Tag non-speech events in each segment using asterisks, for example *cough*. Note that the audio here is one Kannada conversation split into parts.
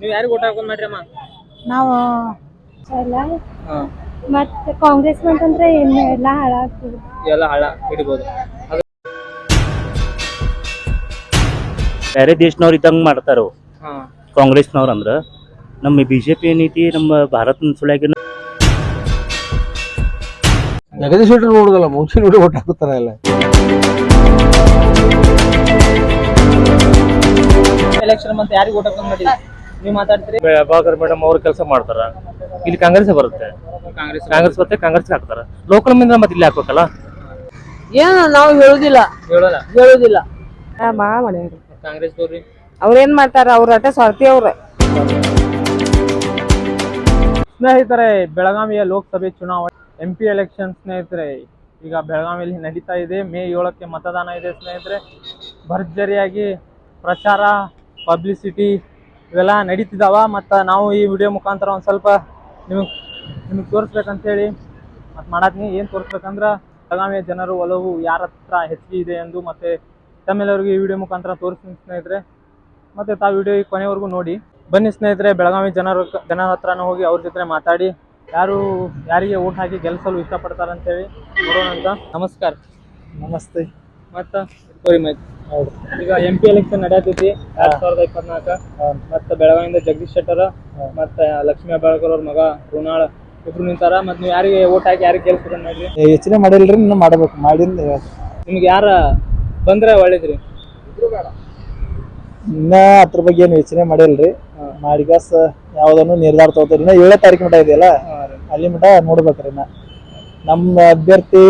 ನೀವು ಯಾರಿಗೆ ಓಟ್ ಹಾಕೊಂಡ್ ಮಾಡ್ರಿ ಅಮ್ಮ? ನಾವು ಎಲ್ಲ. ಮತ್ತೆ ಕಾಂಗ್ರೆಸ್ ಅಂತಂದ್ರೆ ಇನ್ನು ಎಲ್ಲ ಹಾಳಾಗ್ತದೆ. ಎಲ್ಲ ಹಳ್ಳ ಹಿಡಿಬೋದು. ಅದು ಬೇರೆ ದೇಶನವ್ರು ಇದ್ದಂಗೆ ಮಾಡ್ತಾರ? ಹಾ. ಕಾಂಗ್ರೆಸ್ನವ್ರು ಅಂದ್ರೆ? ನಮ್ಮ ಬಿ ಜೆ ಪಿ ಏನೈತಿ ನಮ್ಮ ಭಾರತ ಸುಳ್ಯಾಗ ಜಗದೀಶ್ ಶೆಟ್ಟರ್ ನೋಡುದಲ್ಲ ಮುಂಚೆ ನೋಡಿ ಓಟ್ ಹಾಕುತ್ತಾರ ಎಲ್ಲ. ಎಲೆಕ್ಷನ್ ಮತ್ತೆ ಯಾರಿಗೆ ಓಟ್ ಹಾಕೊಂಡ್ ನೀವು ಮಾತಾಡ್ತೀರಿ? ಪ್ರಭಾಕರ್ ಮೇಡಮ್ ಅವ್ರ ಕೆಲಸ ಮಾಡ್ತಾರ. ಇಲ್ಲಿ ಕಾಂಗ್ರೆಸ್ ಬರುತ್ತೆ. ಕಾಂಗ್ರೆಸ್ ಕಾಂಗ್ರೆಸ್ ಬರುತ್ತೆ. ಕಾಂಗ್ರೆಸ್ ಹಾಕ್ತಾರ. ಲೋಕಲ್ ಮಂದಿ ಮತ್ತೆ ಇಲ್ಲಿ ಹಾಕ್ಬೇಕಲ್ಲ? ಏನು ನಾವು ಹೇಳುದಿಲ್ಲ. ಹೇಳಲ್ಲ? ಹೇಳುದಿಲ್ಲ. ಮಾಡ್ಯಾರ ಕಾಂಗ್ರೆಸ್ ಅವ್ರೇನ್ ಮಾಡ್ತಾರ? ಅವ್ರ ಅಟ ಸ್ವಾರ್ಥಿ ಅವ್ರ. ಸ್ನೇಹಿತರೆ ಬೆಳಗಾವಿಯ ಲೋಕಸಭೆ ಚುನಾವಣೆ ಎಂ ಪಿ ಎಲೆಕ್ಷನ್ ಸ್ನೇಹಿತರೆ ಈಗ ಬೆಳಗಾವಿಯಲ್ಲಿ ನಡೀತಾ ಇದೆ. ಮೇ ಏಳಕ್ಕೆ ಮತದಾನ ಇದೆ ಸ್ನೇಹಿತರೆ. ಭರ್ಜರಿಯಾಗಿ ಪ್ರಚಾರ ಪಬ್ಲಿಸಿಟಿ ಇವೆಲ್ಲ ನಡೀತಿದಾವ ಮತ್ತು ನಾವು ಈ ವಿಡಿಯೋ ಮುಖಾಂತರ ಒಂದು ಸ್ವಲ್ಪ ನಿಮಗೆ ನಿಮಗೆ ತೋರಿಸ್ಬೇಕಂತೇಳಿ ಮತ್ತು ಮಾಡತ್ನಿ. ಏನು ತೋರಿಸ್ಬೇಕಂದ್ರೆ ಬೆಳಗಾವಿಯ ಜನರು ಒಲವು ಯಾರ ಹತ್ರ ಹೆಚ್ಚಿಗೆ ಇದೆ ಎಂದು ಮತ್ತು ತಮ್ಮೆಲ್ಲರಿಗೂ ಈ ವಿಡಿಯೋ ಮುಖಾಂತರ ತೋರಿಸ್ತೀನಿ ಸ್ನೇಹಿತರೆ. ಮತ್ತು ತಾವು ವಿಡಿಯೋ ಈ ಕೊನೆವರೆಗೂ ನೋಡಿ. ಬನ್ನಿ ಸ್ನೇಹಿತರೆ ಬೆಳಗಾವಿ ಜನರು ಜನರ ಹತ್ರನೂ ಹೋಗಿ ಅವ್ರ ಜೊತೆ ಮಾತಾಡಿ. ಯಾರು ಯಾರಿಗೆ ಓಟ್ ಹಾಕಿ ಗೆಲ್ಸಲು ಇಷ್ಟಪಡ್ತಾರೆ ಅಂತೇಳಿ ನೋಡೋಣ ಅಂತ ನಮಸ್ಕಾರ. ನಮಸ್ತೆ. ಮತ್ತು ತೋರಿ ಮ್ಯಾಚ್ ಹೌದು. ಈಗ ಎಂ ಪಿ ಎಲೆಕ್ಷನ್ ನಡೆಯತೈತಿ ಎರಡ್ ಸಾವಿರದ ಇಪ್ಪತ್ನಾಲ್ಕ. ಮತ್ತ ಬೆಳಗಾವಿಯಿಂದ ಜಗದೀಶ್ ಶೆಟ್ಟರ್ ಮತ್ತ ಲಕ್ಷ್ಮೀ ಹೆಬ್ಬಾಳ್ಕರ್ ಅವ್ರ ಮಗ ಋಣಾಳ್ ಇಬ್ರು ನಿಂತಾರ. ಮತ್ತ್ ನೀವು ಯಾರಿಗೆ ಓಟ್ ಹಾಕಿ ಯಾರಿಗೆ ಗೆಲ್ಸ್ಬೇಕಂತ ಮಾಡ್ರಿ ಯೋಚನೆ ಮಾಡಿಲ್ರಿ ಇನ್ನು ಮಾಡಬೇಕು. ಮಾಡಿಂದ ನಿಮ್ಗೆ ಯಾರ ಬಂದ್ರೆ ಒಳ್ಳೇದ್ರಿ? ಇನ್ನ ಅದ್ರ ಬಗ್ಗೆ ಏನು ಯೋಚನೆ ಮಾಡಿಲ್ರಿ. ಮಾಡಿಗಾಸ್ ಯಾವ್ದನ್ನು ನಿರ್ಧಾರ ತಗೋತೀರಿ. ಇನ್ನ ಏಳನೇ ತಾರೀಕು ಮಟ ಇದೆಯಲ್ಲ? ಅಲ್ಲಿ ಮಟ ನೋಡ್ಬೇಕ್ರಿ ನಾ ನಮ್ಮ ಅಭ್ಯರ್ಥಿ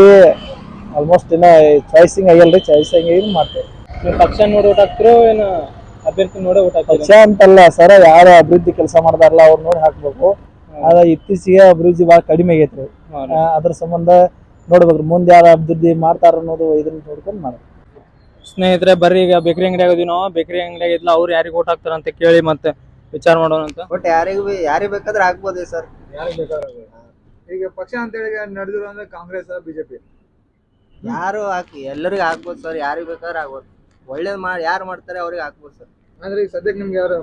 ಆಲ್ಮೋಸ್ಟ್ ಇನ್ನ ಚಾಯ್ಸಿಂಗ್ ಚಾಯ್ಸ್ ಚಾಯ್ಸಿಂಗ್ ಏನು ಮಾಡ್ತೇವೆ. ನೀವು ಪಕ್ಷ ನೋಡಿ ಓಟ್ ಹಾಕ್ತಿರೋ ಏನು ಅಭ್ಯರ್ಥಿ ನೋಡಿ ಓಟ್ ಹಾಕ್ತೀರೋ? ಪಕ್ಷ ಅಂತಲ್ಲ ಸರ ಯಾರು ಅಭಿವೃದ್ಧಿ ಕೆಲಸ ಮಾಡ್ದಾರಲ್ಲ ಅವ್ರು ನೋಡಿ ಹಾಕ್ಬೇಕು. ಆದ್ರೆ ಇತ್ತೀಚೆಗೆ ಅಭಿವೃದ್ಧಿ ಬಹಳ ಕಡಿಮೆ ಆಗೈತ್ರಿ. ಅದ್ರ ಸಂಬಂಧ ನೋಡ್ಬೇಕ್ರಿ ಮುಂದೆ ಯಾರು ಅಭಿವೃದ್ಧಿ ಮಾಡ್ತಾರ ಅನ್ನೋದು ಇದನ್ನ ನೋಡ್ಕೊಂಡು ಮಾಡ ಸ್ನೇಹಿತರೆ ಬರ್ರಿ ಈಗ ಬೇಕರಿ ಅಂಗಡಿ ಆಗಿದ್ವಿ ನಾವು. ಬೇಕರಿ ಅಂಗಡಿ ಆಗಿದ್ಲ ಅವ್ರು ಯಾರಿಗೆ ಓಟ್ ಹಾಕ್ತಾರ ಅಂತ ಕೇಳಿ ಮತ್ತೆ ವಿಚಾರ ಮಾಡೋಣ ಅಂತ. ಬಟ್ ಯಾರಿಗೂ ಯಾರಿಗೆ ಬೇಕಾದ್ರೆ ಆಗ್ಬೋದೇ ಸರ್? ಈಗ ಪಕ್ಷ ಅಂತ ಹೇಳಿ ನಡೆದಿರೋ ಅಂದ್ರೆ ಕಾಂಗ್ರೆಸ್ ಬಿಜೆಪಿ. ಯಾರು ಹಾಕಿ ಎಲ್ಲರಿಗೂ ಹಾಕ್ಬೋದು ಸರ್ ಯಾರಿಗೆ ಬೇಕಾದ್ರೆ ಆಗ್ಬೋದು ಒಳ್ಳೇದ್ ಮಾಡಿ ಯಾರು ಮಾಡ್ತಾರೆ ಅವ್ರಿಗೆ ಹಾಕ್ಬೋದು ಸರ್ ಅಂದ್ರೆ ಈಗ ಸದ್ಯಕ್ಕೆ ನಿಮ್ಗೆ ಯಾರು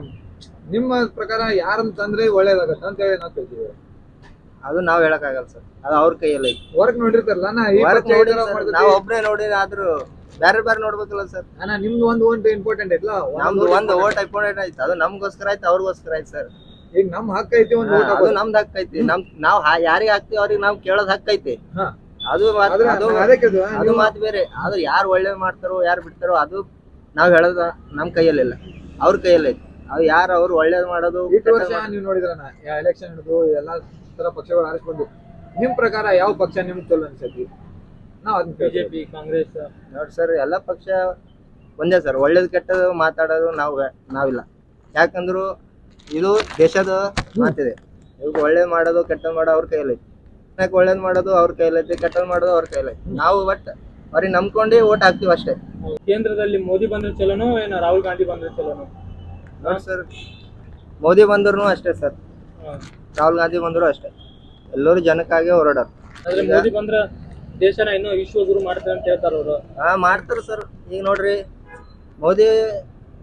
ನಿಮ್ಮ ಪ್ರಕಾರ ಯಾರನ್ನ ತಂದ್ರೆ ಒಳ್ಳೇದಾಗತ್ತೆ ಅಂತ ಹೇಳಿ ನಾವು ಕೇಳ್ತೀವಿ. ಅದು ನಾವ್ ಹೇಳಕ್ಕಾಗಲ್ಲ ಸರ್ ಅದು ಅವ್ರ ಕೈಯಲ್ಲಿ ಐತಿ. ವರ್ಕ್ ನೋಡಿರ್ತಾರಲ್ಲ ನಾ ಈ ನೋಡಿ sir, ನಾವ್ ಒಬ್ರೇ ನೋಡಿ ಆದ್ರೂ ಬೇರೆ ಬೇರೆ ನೋಡ್ಬೇಕಲ್ಲ ಸರ್ ಅಣ್ಣ ನಿಮ್ದು ಒಂದು ಓಟ್ ಇಂಪಾರ್ಟೆಂಟ್ ಐತ್ಲ ನಮ್ದು ಒಂದು ಓಟ್ ಇಂಪಾರ್ಟೆಂಟ್ ಆಯ್ತು. ಅದು ನಮ್ಗೋಸ್ಕರ ಆಯ್ತು ಅವ್ರಿಗೋಸ್ಕರ ಆಯ್ತು ಸರ್ ಈಗ ನಮ್ ಹಕ್ಕ ಐತಿ ಒಂದು ಓಟ್ ಅದು ಹಾಕೋದು. ನಮ್ದು ಹಕ್ಕೈತಿ ನಮ್ ನಾವ್ ಹಾ- ಯಾರಿಗ್ ಹಾಕ್ತಿವಿ ಅವ್ರಿಗೆ ನಾವ್ ಕೇಳೋದ್ ಹಕ್ಕ ಐತಿ. ಹಾ. ಅದು ಮಾತ್- ಅದು ಅದು ಮಾತು ಬೇರೆ. ಆದ್ರೆ ಯಾರು ಒಳ್ಳೇದ್ ಮಾಡ್ತಾರೋ ಯಾರು ಬಿಡ್ತಾರೋ ಅದು ನಾವ್ ಹೇಳೋದ ನಮ್ ಕೈಯಲ್ಲಿಲ್ಲ. ಅವ್ರ ಕೈಯಲ್ಲಿ ಐತಿ. ಅದು ಯಾರು ಅವ್ರು ಒಳ್ಳೇದ್ ಮಾಡೋದು ಇಷ್ಟು ವರ್ಷ ನೀವು ಎಲೆಕ್ಷನ್ ಹಿಡಿದು ಎಲ್ಲಾ ತರ ಪಕ್ಷಗಳು ಆರಿಸ್ಕೊಂಡು ನಿಮ್ ಪ್ರಕಾರ ಯಾವ ಪಕ್ಷ ನಿಮ್ಗೆ ಚಲೋ ಅನ್ಸತಿ ನಾವ್ ಅದನ್ನ ಕೇಳ್ತೀವಿ. ಬಿಜೆಪಿ ಕಾಂಗ್ರೆಸ್. ನೋಡಿ ಸರ್ ಎಲ್ಲ ಪಕ್ಷ ಒಂದೇ ಸರ್. ಒಳ್ಳೇದು ಕೆಟ್ಟದು ಮಾತಾಡೋದು ನಾವು ನಾವಿಲ್ಲ. ಯಾಕಂದ್ರು ಇದು ದೇಶದ ಮಾತಿದೆ. ಇವಾಗ ಒಳ್ಳೇದು ಮಾಡೋದು ಕೆಟ್ಟದ್ ಮಾಡೋದು ಅವ್ರ ಕೈಯಲ್ಲಿ ಯಾಕೆ ಒಳ್ಳೇದು ಮಾಡೋದು ಅವ್ರ ಕೈಲೈತಿ ಕೆಟ್ಟದ್ ಮಾಡೋದು ಅವ್ರ ಕೈಲೈತಿ. ನಾವು ಬಟ್ ಅವ್ರಿಗೆ ನಂಬ್ಕೊಂಡು ಓಟ್ ಹಾಕ್ತಿವಿ ಅಷ್ಟೇ. ಕೇಂದ್ರದಲ್ಲಿ ಮೋದಿ ಬಂದ್ರೆ ಚಲೋನೋ ಏನೋ ರಾಹುಲ್ ಗಾಂಧಿ ಬಂದ್ರೆ ಚಲೋನೋ? ಹಾ ಸರ್ ಮೋದಿ ಬಂದ್ರು ಅಷ್ಟೇ ಸರ್. ರಾಹುಲ್ ಗಾಂಧಿ ಬಂದ್ರು ಅಷ್ಟೇ. ಎಲ್ಲರೂ ಜನಕ್ಕಾಗಿ ಹೊರಡೋರು. ಆದ್ರೆ ಮೋದಿ ಬಂದ್ರ ದೇಶನ ಇನ್ನೂ ವಿಶ್ವಗುರು ಮಾಡ್ತಾರೆ ಅಂತ ಹೇಳ್ತಾರ ಅವರು. ಹಾ ಮಾಡ್ತಾರೆ ಸರ್. ಈಗ ನೋಡ್ರಿ ಮೋದಿ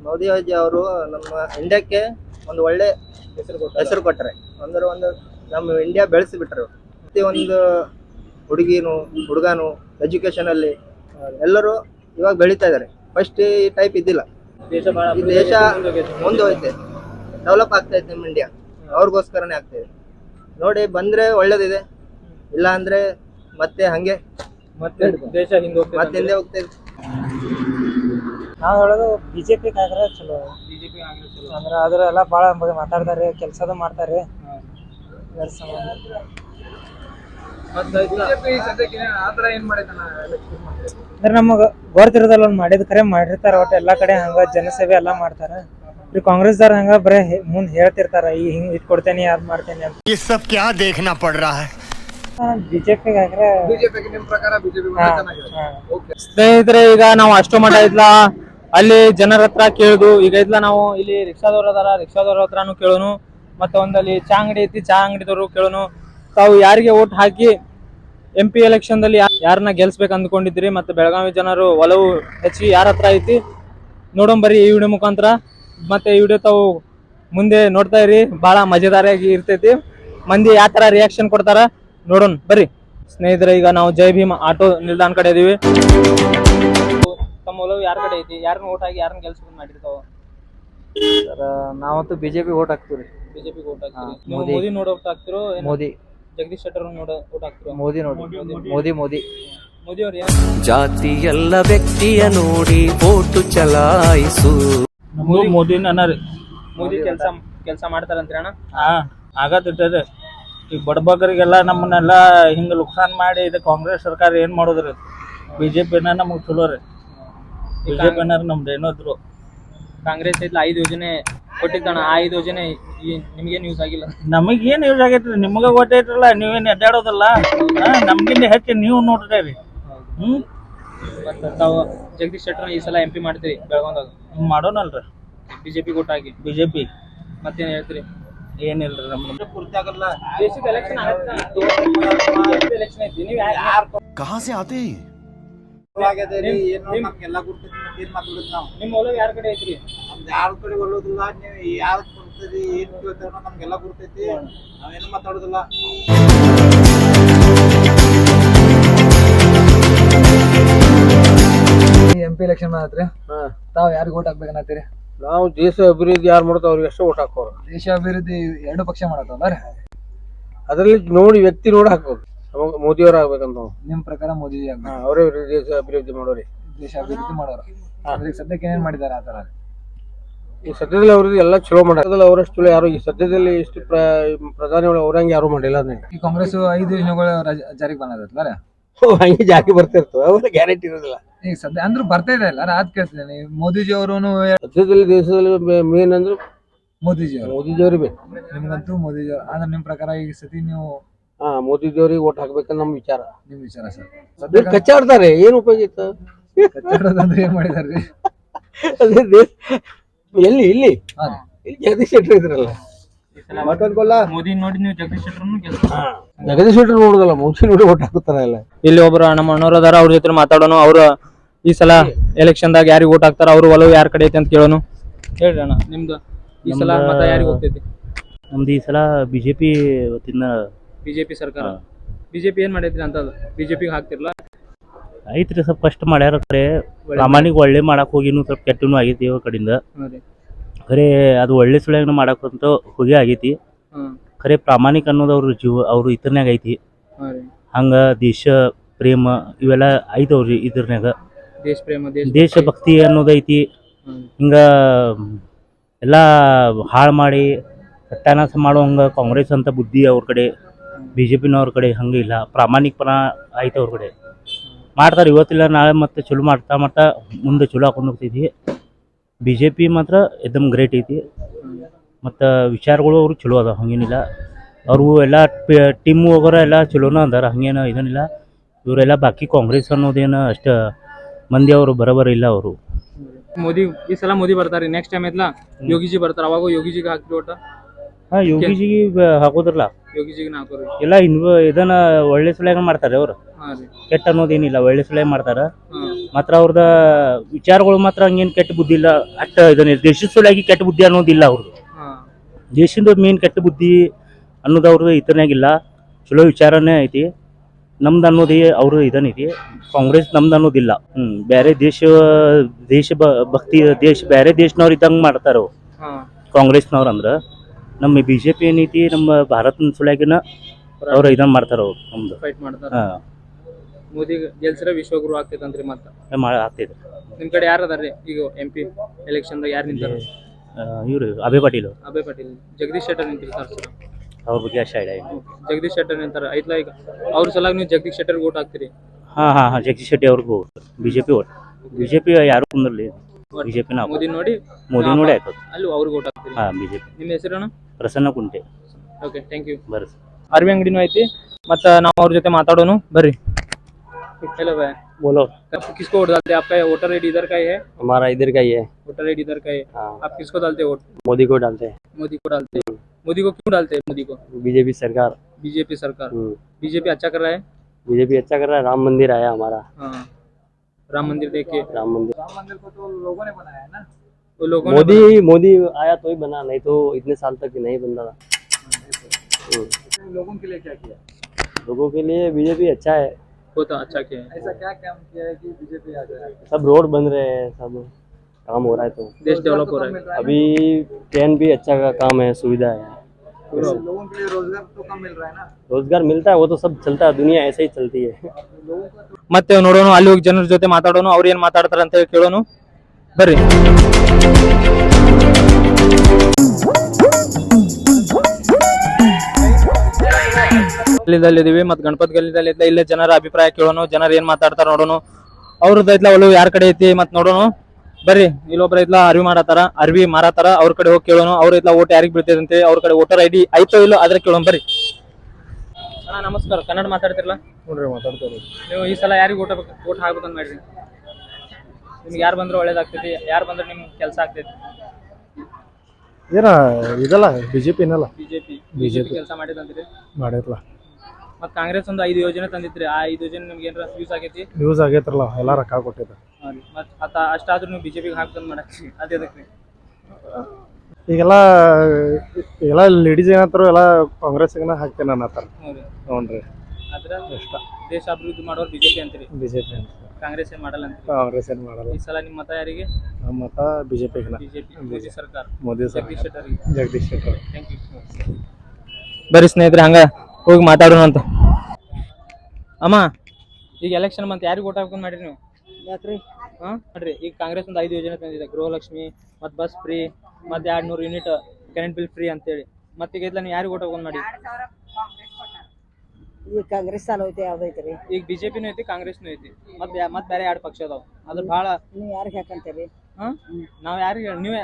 ಮೋದಿ ಅಜ್ಜಿ ಅವರು ನಮ್ಮ ಇಂಡಿಯಾಕ್ಕೆ ಒಂದು ಒಳ್ಳೆ ಹೆಸರು ಕೊಟ್ಟರೆ? ಅಂದ್ರೆ ಒಂದು ನಮ್ಮ ಇಂಡಿಯಾ ಬೆಳೆಸಿ ಬಿಟ್ರು ಪ್ರತಿ ಒಂದು ಹುಡುಗಿನು ಹುಡುಗನು ಎಜುಕೇಶನ್ ಅಲ್ಲಿ ಎಲ್ಲರೂ ಇವಾಗ ಬೆಳೀತಾ ಇದ್ದಾರೆ. ಫಸ್ಟ್ ಈ ಟೈಪ್ ಇದ್ದಿಲ್ಲ. ದೇಶ ಬಹಳ ಈ ದೇಶ ಮುಂದೆ ಹೋಯ್ತೆ ಡೆವಲಪ್ ಆಗ್ತಾ ಇದೆ ನಮ್ಮ ಇಂಡಿಯಾ ಅವ್ರಿಗೋಸ್ಕರನೇ ಆಗ್ತಾ ಇದೆ. ನೋಡಿ ಬಂದ್ರೆ ಒಳ್ಳೇದಿದೆ. ಇಲ್ಲ ಅಂದ್ರೆ ಮತ್ತೆ ಹಂಗೆ. ಮತ್ತೆ ದೇಶ ಹಿಂದೆ ಮತ್ತೆ ಹಿಂದೆ ಹೋಗ್ತಾ ಇದೆ. ಬಿ ಹೇಳೋದು ಬಿಜೆಪಿ ಕಾಂಗ್ರೆಸ್ ಚಲೋ. ಬಿಜೆಪಿ ಕಾಂಗ್ರೆಸ್ ಚಲೋ. ಅಂದ್ರ ಅದ್ರ ಎಲ್ಲಾ ಭಾಳ ಮಾತಾಡ್ತಾರೆ ಕೆಲ್ಸದ ಮಾಡ್ತಾರೆ. ಅದ್ರ ಸಂಬಂಧ ಮತ್ತೆ ಇದ್ನ- ಬಿಜೆಪಿ ಸದ್ಯಕ್ಕೆ ಏನ್- ಆ ತರ ಏನ್ ಮಾಡೈತಣ್ಣ election ಮಾಡಿ? ಅಂದ್ರೆ ನಮಗ ಗೊತ್ತಿರೋದಲ್ಲ ಒಂದ್ ಮಾಡಿದ ಕರೆ ಮಾಡಿರ್ತಾರ ಒಟ್ಟ ಎಲ್ಲಾ ಕಡೆ ಹಂಗ ಜನಸೇವೆ ಎಲ್ಲಾ ಮಾಡ್ತಾರ ಈ ಕಾಂಗ್ರೆಸ್ದಾರ ಹಂಗ ಬರೇ ಹೇ- ಮುಂದ್ ಹೇಳ್ತಿರ್ತಾರ ಈ ಹಿಂಗ್ ಇದ್ ಕೊಡ್ತೇನೆ ಅದ್ ಮಾಡ್ತೇನೆ ಅಂತ ये सब क्या देखना पड़ रहा है ಬಿಜೆಪಿ ಹಾಕ್ರೆ ಬಿಜೆಪಿಗೆ ನಿಮ್ ಪ್ರಕಾರ ಬಿಜೆಪಿ ಹಾ, ಚೆನ್ನಾಗಿದೆ ಹಾ. ಓಕೆ ಸ್ನೇಹಿತರೆ ಈಗ ನಾವು ಅಷ್ಟು ಮಠ ಇದ್ಲ ಅಲ್ಲಿ ಜನರ ಹತ್ರ ಕೇಳುದು ಈಗ ಇದ್ಲ ನಾವು ಇಲ್ಲಿ ರಿಕ್ಷಾದವ್ರ ಅದಾರ ರಿಕ್ಷಾದವ್ರ ಹತ್ರನು ಕೇಳೋನು ಮತ್ತೆ ಒಂದಲ್ಲಿ ಚಾ ಅಂಗಡಿ ಐತಿ ಚಾ ಅಂಗಡಿದವರು ಕೇಳೋನು ತಾವು ಯಾರಿಗೆ ಓಟ್ ಹಾಕಿ ಎಂ ಪಿ ಎಲೆಕ್ಷನ್ದಲ್ಲಿ ಯಾರನ್ನ ಗೆಲ್ಸ್ಬೇಕು ಅಂದ್ಕೊಂಡಿದ್ರಿ ಮತ್ತೆ ಬೆಳಗಾವಿ ಜನರು ಒಲವು ಹೆಚ್ಚಿಗೆ ಯಾರ ಹತ್ರ ಐತಿ? ನೋಡೋಣ ಬರ್ರಿ ಈ ವಿಡಿಯೋ ಮುಖಾಂತರ. ಮತ್ತೆ ಈ ವಿಡಿಯೋ ತಾವು ಮುಂದೆ ನೋಡ್ತಾ ಇರಿ. ಬಹಳ ಮಜೆದಾರಿಯಾಗಿ ಇರ್ತೈತಿ. ಮಂದಿ ಯಾವ ತರ ರಿಯಾಕ್ಷನ್ ಕೊಡ್ತಾರ ನೋಡೋಣ ಬರ್ರಿ. ಸ್ನೇಹಿತರೆ ಈಗ ನಾವು ಜೈ ಭೀಮ್ ಆಟೋ ನಿಲ್ದಾಣ ಕಡೆ ಇದೀವಿ. ತಮ್ಮ ಒಲವು ಯಾರ ಕಡೆ ಐತಿ? ಯಾರನ್ನ ಓಟ್ ಹಾಕಿ ಯಾರನ್ನ ಗೆಲ್ಸ್ ಮಾಡಿರ್ತಾವ ತಾವು? ನಾವಂತೂ ಬಿಜೆಪಿ ಓಟ್ ಹಾಕ್ತೀವಿ ಬಿಜೆಪಿ ಓಟ್ ಹಾಕ್ತೀವಿ ಮೋದಿ. ಮೋದಿ ನೋಡ ಓಟ್ ಹಾಕ್ತಿರೋ ಮೋದಿ. ಜಗದೀಶ್ ಶೆಟ್ಟರ್ ನೋಡ ಓಟ್ ಹಾಕ್ತಿರೋ ಮೋದಿ ನೋಡಿ. ಮೋದಿ ಮೋದಿ ಮೋದಿ. ಅವ್ರು ಯಾರು? ಜಾತಿಯಲ್ಲ ವ್ಯಕ್ತಿಯ ನೋಡಿ ಓಟು ಚಲಾಯಿಸು. ನಮಗೂ ಮೋದಿನ ಅನ್ನಾರಿ ಮೋದಿ ಕೆಲಸ ಕೆಲಸ ಮಾಡ್ತಾರಂತ್ರಿ ಅಣ್ಣ? ಹಾ ಆಗತ್ತಿಟ್ಟರಿ ಈಗ ಬಡಬಗರಿಗೆಲ್ಲ ನಮ್ಮನ್ನೆಲ್ಲ ಹಿಂಗ ನುಕ್ಸಾನ್ ಮಾಡಿ ಇದು ಕಾಂಗ್ರೆಸ್ ಸರ್ಕಾರ ಏನ್ ಮಾಡೋದ್ರಿ? ಬಿಜೆಪಿ ನಮಗೆ ಚಲೋ ರೀ. ಬಿಜೆಪಿ ನಮ್ದು ಏನೋದ್ರು ಕಾಂಗ್ರೆಸ್ ಐತ್ಲ ಐದು ಯೋಜನೆ ಕೊಟ್ಟಿದ್ದಣ್ಣ ಆ ಐದು ಯೋಜನೆ ಈ- ನಿಮ್ಗೇನ್ ಯೂಸ್ ಆಗಿಲ್ಲ ನಮಗ್ ಏನ್ ಯೂಸ್ ಆಗೈತ್ರಿ ನಿಮ್ಗ ಗೊತ್ತೈತ್ರಲ್ಲ ನೀವೇನ್ ಅಡ್ಡಾಡೋದಲ್ಲ ಹಾ, ನಮ್ಗಿಂತ ಹೆಚ್ಚು ನೀವು ನೋಡ್ರಿ ರೀ ಹ್ಮ್ ಮತ್ತೆ ತಾವು ಜಗದೀಶ್ ಶೆಟ್ಟರ್ ಈ ಸಲ ಎಂ ಪಿ ಮಾಡ್ತೀರಿ ಬೆಳಗಾವ್ದಾಗ ಹಿಂಗ್ ಮಾಡೋಣಲ್ರಿ ಬಿಜೆಪಿ ಓಟ್ ಹಾಕಿ ಬಿಜೆಪಿ ಮತ್ತೇನ್ ಹೇಳ್ತೀರಿ ಏನಿಲ್ರಿ ನಮ್ದು ದೇಶದ ಎಲೆಕ್ಷನ್ ಎಲೆಕ್ಷನ್ ಐತಿ ನೀವು कहाँ से आते हैं ನಿಮ್ಮ ಒಲವು ಯಾರ ಕಡೆ ಐತ್ರಿ? ಯಾರ ಕಡೆ ಒಳ್ಳೋದಿಲ್ಲ ನೀವು ಯಾರು ಕೊಡ್ತೀರಿ ಏನ್ ಕೇಳ್ತಾರ ನಮ್ಗೆಲ್ಲ ಗೊತ್ತೈತಿ ನಾವೇನು ಮಾತಾಡೋದಿಲ್ಲ. ಎಂ ಪಿ ಎಲೆಕ್ಷನ್ ಮಾಡತ್ರಿ. ತಾವ್ ಯಾರಿಗೆ ಓಟ್ ಹಾಕ್ಬೇಕನ್ನತ್ತೀರಿ ನಾವು ದೇಶ ಅಭಿವೃದ್ಧಿ ಯಾರು ಮಾಡ್ತಾವ ಅವ್ರಿಗೆ ಎಷ್ಟು ಓಟ್ ಹಾಕೋರು. ದೇಶ ಅಭಿವೃದ್ಧಿ ಎರಡು ಪಕ್ಷ ಮಾಡತ್ತಲ್ಲ ರೀ ಅದ್ರಲ್ಲಿ ನೋಡಿ ವ್ಯಕ್ತಿ ನೋಡಿ ಹಾಕೋದು. ಮೋದಿಯವ್ರು ಆಗ್ಬೇಕಂತ ನಾವು ನಿಮ್ ಪ್ರಕಾರ ಮೋದಿ ಆಗ್ಬೇಕು. ಅವರೇ ದೇಶ ಅಭಿವೃದ್ಧಿ ಮಾಡೋರಿ. ದೇಶ ಅಭಿವೃದ್ಧಿ ಮಾಡೋರು. ಅದ್ರಿಗೆ ಸದ್ಯಕ್ಕೆ ಏನೇನ್ ಮಾಡಿದಾರೆ ಆತರ ಈ ಸದ್ಯದಲ್ಲಿ ಅವ್ರದ್ದು ಎಲ್ಲ ಚಲೋ ಮಾಡ್ಯಾರ. ಅವರಷ್ಟು ಚಲೋ ಯಾರು ಈ ಸದ್ಯದಲ್ಲಿ ಇಷ್ಟು ಪ್ರ ಪ್ರಧಾನಿಗಳು ಅವ್ರಂಗೆ ಯಾರು ಮಾಡಿಲ್ಲ ಅದನ್ನ. ಈ ಕಾಂಗ್ರೆಸ್ ಐದು ದಿನಗಳು ರಾಜ- ಜಾರಿಗೆ ಬಂದದಲ್ಲ ಓ, ಹಂಗೆ ಜಾಸ್ತಿ ಬರ್ತಿರ್ತವೆ ಅವ್ರ ಗ್ಯಾರಂಟಿ ಇರೋದಿಲ್ಲ. ಈಗ ಸದ್ಯ ಅಂದ್ರೆ ಬರ್ತಾ ಇದೆ ಅಲ್ಲ ಅದ್ ಕೇಳ್ತಿದ್ದೇನೆ. ಮೋದಿಜಿ ಅವರು ಸದ್ಯದಲ್ಲಿ ದೇಶದಲ್ಲಿ ಮೇನ್ ಅಂದ್ರೆ ಮೋದಿಜಿ ಅವರು. ಮೋದಿಜಿಯವ್ರಿಗೆ ಬೇಕು. ನಿಮ್ಗಂತೂ ಮೋದಿಜಿ ಅವ್ರು. ಅಂದ್ರೆ ನಿಮ್ ಪ್ರಕಾರ ಈ ಸತಿ ನೀವು ಹಾ ದೇವ್ರಿಗೆ ಓಟ್ ಹಾಕ್ಬೇಕಂತ ನಮ್ಮ ವಿಚಾರ. ನಿಮ್ ವಿಚಾರ ಸರ್. ಕಚ್ಚಾಡ್ತಾರೆ ಏನ್ ಉಪಯೋಗ ಇತ್ತು? ಕಚ್ಚಾಡೋದಂದ್ರೆ ಏನ್ ಮಾಡಿದಾರ್ರಿ ಅದೇ ಎಲ್ಲಿ ಇಲ್ಲಿ? ಹಾ. ರೀ. ಇಲ್ಲಿ ಜಗದೀಶ್ ಶೆಟ್ಟರ್ ಇದ್ರಲ್ಲ. ಮತ್ತೊಂದ್ ಕೊಲ್ಲ. ಮೋದಿ ನೋಡಿ ನೀವು ಜಗದೀಶ್ ಶೆಟ್ಟರ್ನು ಗೆಲ್ಸ ಜಗದೀಶ್ ಶೆಟ್ಟರ್ ನೋಡುದಲ್ಲ ಮೋದಿ ನೋಡಿ ಓಟ್ ಹಾಕುತ್ತಾರ ಎಲ್ಲ. ಇಲ್ಲಿ ಒಬ್ರು ನಮ್ಮ ಅಣ್ಣವ್ರು ಅದಾರ ಅವ್ರ ಜೊತೆ ಮಾತಾಡೋಣ ಅವ್ರ ಈ ಸಲ ಎಲೆಕ್ಷನ್ ದಾಗ ಯಾರಿಗೆ ಓಟ್ ಹಾಕ್ತಾರ ಅವ್ರ ಒಲವು ಯಾರ ಕಡೆ ಐತಿ ಅಂತ ಕೇಳೋಣ ಹೇಳ್ರಿ ಅಣ್ಣ ನಿಮ್ದು? ಈ ಸಲ ಮತ ಯಾರಿಗೆ ಹೋಗ್ತೈತಿ? ನಮ್ದು ಈ ಸಲ ಬಿಜೆಪಿ ವತಿಯಿಂದ ಬಿಜೆಪಿ ಸರ್ಕಾರ. ಹಾ. ಬಿಜೆಪಿ ಏನ್ ಮಾಡೈತ್ರಿ ಅಂತ ಬಿಜೆಪಿಗೆ ಹಾಕ್ತಿರ್ಲ? ಐತ್ರಿ ಸ್ವಲ್ಪ ಕಷ್ಟ ಮಾಡ್ಯಾರ ಖರೆ ಪ್ರಾಮಾಣಿಕ ಒಳ್ಳೆ ಮಾಡಕ್ ಹೋಗಿನು ಸ್ವಲ್ಪ ಕೆಟ್ಟನು ಆಗೈತಿ ಇವ್ರ ಕಡೆಯಿಂದ ಹಾ ರೀ. ಖರೆ ಅದು ಒಳ್ಳೆ ಸುಳ್ಯಾಗ ಮಾಡಕ್ಕಂತ ಹೋಗಿ ಆಗೈತಿ. ಹಾ. ಖರೆ ಪ್ರಾಮಾಣಿಕ ಅನ್ನೋದು ಅವ್ರ ಜೀವ ಅವ್ರ ಇದ್ರನ್ಯಾಗ ಐತಿ. ಹಾ ರೀ. ಹಂಗ ದೇಶ ಪ್ರೇಮ ಇವೆಲ್ಲ ಐತಿ ಅವ್ರಿ ಇದ್ರನ್ಯಾಗ. ದೇಶ ಅನ್ನೋದೈತಿ ದೇಶ ದೇಶ ಭಕ್ತಿ. ಹಿಂಗ ಎಲ್ಲ ಹಾಳು ಮಾಡಿ ಸತ್ಯಾನಾಶ ಮಾಡೋ ಹಂಗ ಕಾಂಗ್ರೆಸ್ ಅಂತ ಬುದ್ಧಿ ಅವ್ರ ಕಡೆ. ಬಿ ಜೆ ಪಿನವ್ರ ಕಡೆ ಹಂಗೆ ಇಲ್ಲ ಪ್ರಾಮಾಣಿಕಪಣ ಐತೆ ಅವ್ರ ಕಡೆ. ಮಾಡ್ತಾರೆ, ಇವತ್ತಿಲ್ಲ, ನಾಳೆ ಮತ್ತೆ ಚಲೋ ಮಾಡ್ತಾ ಮಾಡ್ತಾ ಮುಂದೆ ಚಲೋ ಹಾಕೊಂಡು ಹೋಗ್ತಿದ್ವಿ. ಬಿ ಜೆ ಪಿ ಮಾತ್ರ ಎದಮ್ ಗ್ರೇಟ್ ಐತಿ. ಮತ್ತು ವಿಚಾರಗಳು ಅವರು ಚಲೋ ಅದಾವ, ಹಂಗೇನಿಲ್ಲ. ಅವರು ಎಲ್ಲ ಟೀಮು ಹೋಗೋರ ಎಲ್ಲ ಚಲೋನ ಅಂದಾರ, ಹಂಗೇನು ಇದನ್ನಿಲ್ಲ ಇವರೆಲ್ಲ ಬಾಕಿ ಕಾಂಗ್ರೆಸ್ ಅನ್ನೋದೇನು ಅಷ್ಟು ಮಂದಿ ಅವರು ಬರೋಬರ ಇಲ್ಲ ಅವರು. ಮೋದಿ, ಈ ಸಲ ಮೋದಿ ಬರ್ತಾರೆ ನೆಕ್ಸ್ಟ್ ಟೈಮ್ ಐತ್ಲಾ ಯೋಗಿಜಿ ಬರ್ತಾರೆ, ಅವಾಗ ಯೋಗಿಜಿಗೆ ಹಾಕ್ರಿ ಒಟ್ಟ. ಹಾಂ ಯೋಗಿಜಿಗೆ ಹಾಕೋದ್ರಲ್ಲ? ಯೋಗಿಜಿಗೆ ಹಾಕೋರಿ ಎಲ್ಲ ಇನ್ವ ಇದನ್ನ ಒಳ್ಳೆ ಸುಳ್ಯಾಗ ಮಾಡ್ತಾರೆ ಅವರು. ಹಾ ರೀ. ಕೆಟ್ಟ ಅನ್ನೋದೇನಿಲ್ಲ ಒಳ್ಳೆ ಸುಳ್ಯಾಗ ಮಾಡ್ತಾರ. ಮಾತ್ರ ಅವ್ರದ ವಿಚಾರಗಳು ಮಾತ್ರ ಹಂಗೇನ್ ಕೆಟ್ಟ ಬುದ್ಧಿ ಇಲ್ಲ. ಅಷ್ಟ ಇದನ್ನ ದೇಶದ ಸಲುವಾಗಿ ಕೆಟ್ಟ ಬುದ್ಧಿ ಅನ್ನೋದಿಲ್ಲ ಅವ್ರದ್ದು ಹಾ. ದೇಶದ ಮೇನ್ ಕೆಟ್ಟ ಬುದ್ಧಿ ಅನ್ನೋದು ಅವ್ರದ್ದು ಇತನಾಗಿಲ್ಲ ಚಲೋ ವಿಚಾರನೇ ಐತಿ. ನಮ್ದು ಅನ್ನೋದೇ ಅವ್ರ ಇದನ್ನೈತಿ ಕಾಂಗ್ರೆಸ್ ನಮ್ದು ಅನ್ನೋದಿಲ್ಲ ಹ್ಮ್ ಬೇರೆ ದೇಶ ದೇಶ ಭಕ್ತಿ ದೇಶ ಬೇರೆ ದೇಶನವ್ರು ಇದ್ದಂಗೆ ಮಾಡ್ತಾರ ಹಾ. ಕಾಂಗ್ರೆಸ್ನವ್ರು ಅಂದ್ರೆ. ನಮ್ಮ ಬಿ ಜೆ ಪಿ ಏನೈತಿ ನಮ್ಮ ಭಾರತ ಸುಳ್ಯಾಗಿನ ಅವ್ರು ಇದನ್ನ ಮಾಡ್ತಾರ ಅವ್ರು ನಮ್ದು. ಫೈಟ್ ಮಾಡ್ತಾರ. ಹಾಂ. ಮೋದಿ ಗೆಲ್ಸಿರ ವಿಶ್ವಗುರು ಆಗ್ತೈತಂತ್ರಿ ಮತ್ತ? ಆಗ್ತಿದ್ರು ನಿಮ್ ಕಡೆ ಯಾರು ಅದಾರ್ರಿ? ಈಗ ಎಂ ಪಿ ಎಲೆಕ್ಷನ್ ಯಾರು ನಿಂತಾರ? ಇವರು ಅಭಯ ಪಾಟೀಲ್. ಅಭಯ್ ಪಾಟೀಲ್. ಜಗದೀಶ್ ಶೆಟ್ಟರ್ ನಿಂತಿರ್ತಾರ ಸರ್. ಅವ್ರ ಬಗ್ಗೆ ಅಷ್ಟು ಐಡಿಯಾ ಇಲ್ಲ. ಜಗದೀಶ್ ಶೆಟ್ಟರ್ ನಿಂತಾರ. ಐತ್ಲ ಈಗ ಅವ್ರ ಸಲಾಗ ನೀವು ಜಗದೀಶ್ ಶೆಟ್ಟರ್ ಓಟ್ ಹಾಕ್ತೀರಿ? ಹಾಂ ಹಾಂ ಹಾಂ ಜಗದೀಶ್ ಶೆಟ್ಟಿ ಅವ್ರಿಗೂ B J P B J P ಯಾರು ಕುಂದಿರಲಿ? ಬಿ ಜೆ ಪಿನ ಮೋದಿ ನೋಡಿ ಮೋದಿ ನೋಡಿ ಆಯ್ತು ಅಲ್ಲಿ ಅವ್ರಿಗೆ ಓಟ್ ಹಾಕ್ತೀರಿ ಹಾಂ ಬಿ ಜೆ ಪಿ ನಿಮ್ಮ ಹೆಸರೇನು ಪ್ರಸನ್ನ ಕುಂಟೆ ಓಕೆ ಥ್ಯಾಂಕ್ ಯು ಬರ್ರಿ ಅರ್ವಿ ಅಂಗಡಿನೂ ಐತಿ ಮತ್ತ ನಾವು ಅವ್ರ ಜೊತೆ ಮಾತಾಡೋನು ಬರ್ರಿ हेलो भाई बोलो आप किसको वोट डालते हैं आपका वोटर आईडी इधर का ही है हमारा इधर का ही है वोटर आईडी इधर का है हाँ आप किसको डालते हैं वोट मोदी को डालते हैं मोदी को डालते हैं मोदी को क्यों डालते हैं मोदी को बीजेपी सरकार बीजेपी सरकार बीजेपी अच्छा कर रहा है बीजेपी अच्छा कर रहा है राम मंदिर आया हमारा हाँ राम मंदिर देख के राम मंदिर। राम मंदिर को तो लोगों ने बनाया है ना? लोगों मोदी मोदी आया तो ही बना नहीं तो इतने साल तक नहीं बनता था। लोगों के लिए क्या किया? लोगों के लिए बीजेपी अच्छा है। बहुत अच्छा किया है। ऐसा क्या काम किया है कि बीजेपी आ जाए? सब रोड बन रहे हैं सब काम हो रहा है तो। देश डेवलप हो रहा है। अभी ट्रेन भी अच्छा का काम है सुविधा है। लोगों के लिए रोजगार तो कम मिल रहा है ना रोजगार मिलता है वो तो सब चलता है दुनिया ऐसे ही चलती है ಮತ್ತೆ ನೋಡೋಣ ಅಲ್ಲಿ ಹೋಗಿ ಜನರ ಜೊತೆ ಮಾತಾಡೋಣ ಅವ್ರು ಏನ್ ಮಾತಾಡ್ತಾರ ಅಂತ ಹೇಳಿ ಕೇಳೋಣ ಬರ್ರಿ ಗಲ್ಲಿದಲ್ಲಿದ್ದೀವಿ ಮತ್ತೆ ಗಣಪತಿ ಗಲ್ಲಿದಲ್ಲಿ ಇದ್ದ ಇಲ್ಲೇ ಜನರ ಅಭಿಪ್ರಾಯ ಕೇಳೋಣ ಜನರು ಏನ್ ಮಾತಾಡ್ತಾರ ನೋಡೋಣ ಅವ್ರದ್ದು ಐತ್ಲ ಒಲವು ಯಾರ ಕಡೆ ಐತಿ ಮತ್ ನೋಡೋಣ ಬರ್ರಿ ಇಲ್ಲೊಬ್ರ ಇದ್ಲಾ ಅರ್ವಿ ಮಾಡತ್ತಾರ ಅರ್ವಿ ಮಾರತಾರ ಅವ್ರ ಕಡೆ ಹೋಗಿ ಕೇಳೋಣ ಅವ್ರ ಇದ್ಲಾ ಓಟ್ ಯಾರಿಗ್ ಬೀಳ್ತೈತೆ ಅಂತ ಅವ್ರ ಕಡೆ ವೋಟರ್ ಐ ಡಿ ಐತೋ ಇಲ್ಲೋ ಅದ್ರ ಕೇಳೋಣ ಬರ್ರಿ. ಅಣ್ಣ ನಮಸ್ಕಾರ ಕನ್ನಡ ಮಾತಾಡ್ತಿರಲ್ಲ ನೋಡ್ರಿ ಮಾತಾಡ್ತಾರೆ ನೀವು ಈ ಸಲ ಯಾರಿಗೆ ಓಟ್ ಓಟ್ ಹಾಕ್ಬೇಕಂತ ಮಾಡ್ರಿ? ನಿಮ್ಗೆ ಯಾರು ಬಂದ್ರೆ ಒಳ್ಳೇದಾಗ್ತೈತಿ ಯಾರು ಬಂದ್ರೆ ನಿಮ್ಗೆ ಕೆಲಸ ಆಗ್ತೈತಿ? ಏನ ಇದಲ್ಲ ಬಿಜೆಪಿ. ಏನಲ್ಲ ಬಿಜೆಪಿ. ಬಿಜೆಪಿ ಕೆಲಸ ಮಾಡಿದಂತ್ರಿ ಮಾಡಿರಲ್ಲ ಮತ್ತೆ ಕಾಂಗ್ರೆಸ್ ಒಂದು ಐದು ಯೋಜನೆ ತಂದಿತ್ರಿ. ಆ ಐದು ಯೋಜನೆ ನಿಮ್ಗೆ ಏನಾರ ಯೂಸ್ ಆಗೈತಿ? ಯೂಸ್ ಆಗೈತ್ರಲ್ಲ ಎಲ್ಲ ರೊಕ್ಕ ಕೊಟ್ಟಿದ್ದ. ಮತ್ತೆ ಅತ್ತ ಅಷ್ಟಾದ್ರೂ ನೀವು ಬಿಜೆಪಿಗೆ ಹಾಕ್ತಂದ್ ಮಾಡತ್ರಿ ಅದೇ ಅದಕ್ಕೆ ಈಗೆಲ್ಲ ಎಲ್ಲ ಲೇಡೀಸ್ ಏನಾದ್ರು ಎಲ್ಲ ಕಾಂಗ್ರೆಸ್ಗನ ಹಾಕ್ತೇನೆ ಅನ್ನತ್ತಾರ. ಹ್ಞೂ ಹ್ಞೂ ರೀ ಆದ್ರೆ ದೇಶ ಅಭಿವೃದ್ಧಿ ಮಾಡೋರು ಬಿಜೆಪಿ ಅಂತೀರಿ. ಬಿಜೆಪಿ ಅಂತ ಕಾಂಗ್ರೆಸ್ ಏನು ಮಾಡಲ್ಲ ಅಂತ ಕಾಂಗ್ರೆಸ್ ಏನು ಮಾಡಲ್ಲ. ಈ ಸಲ ನಿಮ್ಮ ಮತ ಯಾರಿಗೆ? ನಮ್ಮ ಮತ ಬಿಜೆಪಿಗೆ ಬಿಜೆಪಿ ಮೋದಿ ಸರ್ಕಾರ. Modi sir Jagadish Shettar thank you ಬರೀ ಸ್ನೇಹಿತರೆ ಹಂಗ ಹೋಗಿ ಮಾತಾಡೋಣ ಅಂತ. ಅಮ್ಮ ಈಗ ಎಲೆಕ್ಷನ್ ಬಂತ ಯಾರಿಗೆ ಓಟ್ ಹಾಕೊಂಡ್ ಮಾಡ್ರಿ ನೀವು? ಯಾಕ್ರಿ? ಹಾ? ನೋಡ್ರಿ ಈಗ ಕಾಂಗ್ರೆಸ್ ಒಂದು ಐದು ಯೋಜನೆ ತಂದಿದೆ. ಗೃಹಲಕ್ಷ್ಮಿ ಮತ್ತೆ ಬಸ್ ಫ್ರೀ ಮತ್ತೆ ಎರಡ್ ನೂರು ಯೂನಿಟ್ ಕರೆಂಟ್ ಬಿಲ್ ಫ್ರೀ ಅಂತೇಳಿ. ಮತ್ತೆ ಈಗ ಇದ್ಲ ನೀವು ಯಾರಿಗೆ ಓಟ್ ಹಾಕೊಂಡ್ ಮಾಡಿ ಈಗ ಕಾಂಗ್ರೆಸ್ ಸಾಲ ಐತೆ ಯಾವ್ದೈತ್ರಿ ಈಗ ಬಿಜೆಪಿನೂ ಐತಿ ಕಾಂಗ್ರೆಸ್ನೂ ಐತಿ. ಮತ್ತೆ ಮತ್ತೆ ಮತ್ ಬೇರೆ ಎರಡು ಪಕ್ಷ ಅದಾವ. ಅದ್ರ ಬಹಳ ನೀವು ಯಾರಿಗೆ ಹಾಕಂತೀರಿ? ಹಾ? ನಾವ್ ಯಾರಿಗೆ ನೀವು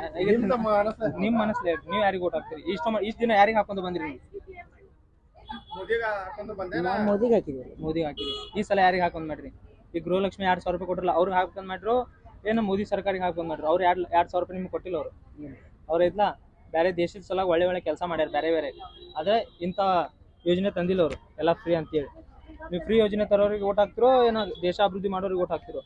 ನಿಮ್ ಮನಸ್ಸಲ್ಲಿ ನೀವು ಯಾರಿಗೆ ಓಟ್ ಹಾಕ್ತೀರಿ? ಇಷ್ಟು ಇಷ್ಟು ದಿನ ಯಾರಿಗೆ ಹಾಕೊಂಡು ಬಂದ್ರಿ ನೀವು? ನಾವು ಮೋದಿಗೆ ಹಾಕಿದ್ದೀವಿ. ಮೋದಿ ಹಾಕಿರಿ ಈ ಸಲ ಯಾರಿಗೆ ಹಾಕೊಂಡ್ ಮಾಡ್ರಿ? ಈ ಗೃಹಲಕ್ಷ್ಮಿ ಎರಡ್ ಸಾವಿರ ರೂಪಾಯಿ ಕೊಟ್ಟಿಲ್ಲ, ಅವ್ರಿಗೆ ಹಾಕೊಂಡ್ ಮಾಡ್ರು, ಏನೋ ಮೋದಿ ಸರ್ಕಾರಿಗೆ ಹಾಕೊಂಡ್ ಮಾಡ್ರು. ಅವ್ರು ಎರಡ್ ಎರಡ್ ಸಾವಿರ ರೂಪಾಯಿ ನಿಮ್ಗೆ ಕೊಟ್ಟಿಲ್ಲ ಅವ್ರು. ಅವ್ರ ಐತ್ಲಾ ಬೇರೆ ದೇಶದ ಸಲ ಒಳ್ಳೆ ಒಳ್ಳೆ ಕೆಲಸ ಮಾಡ್ಯಾರ ಬೇರೆ ಬೇರೆ. ಆದ್ರೆ ಇಂಥ ಯೋಜನೆ ತಂದಿಲ್ಲ ಅವರು. ಎಲ್ಲ ಫ್ರೀ ಅಂತೇಳಿ. ನೀವು ಫ್ರೀ ಯೋಜನೆ ತರೋರಿಗೆ ಓಟ್ ಹಾಕ್ತಿರೋ, ಏನೋ ದೇಶ ಅಭಿವೃದ್ಧಿ ಮಾಡೋರಿಗೆ ಓಟ್ ಹಾಕ್ತಿರೋ?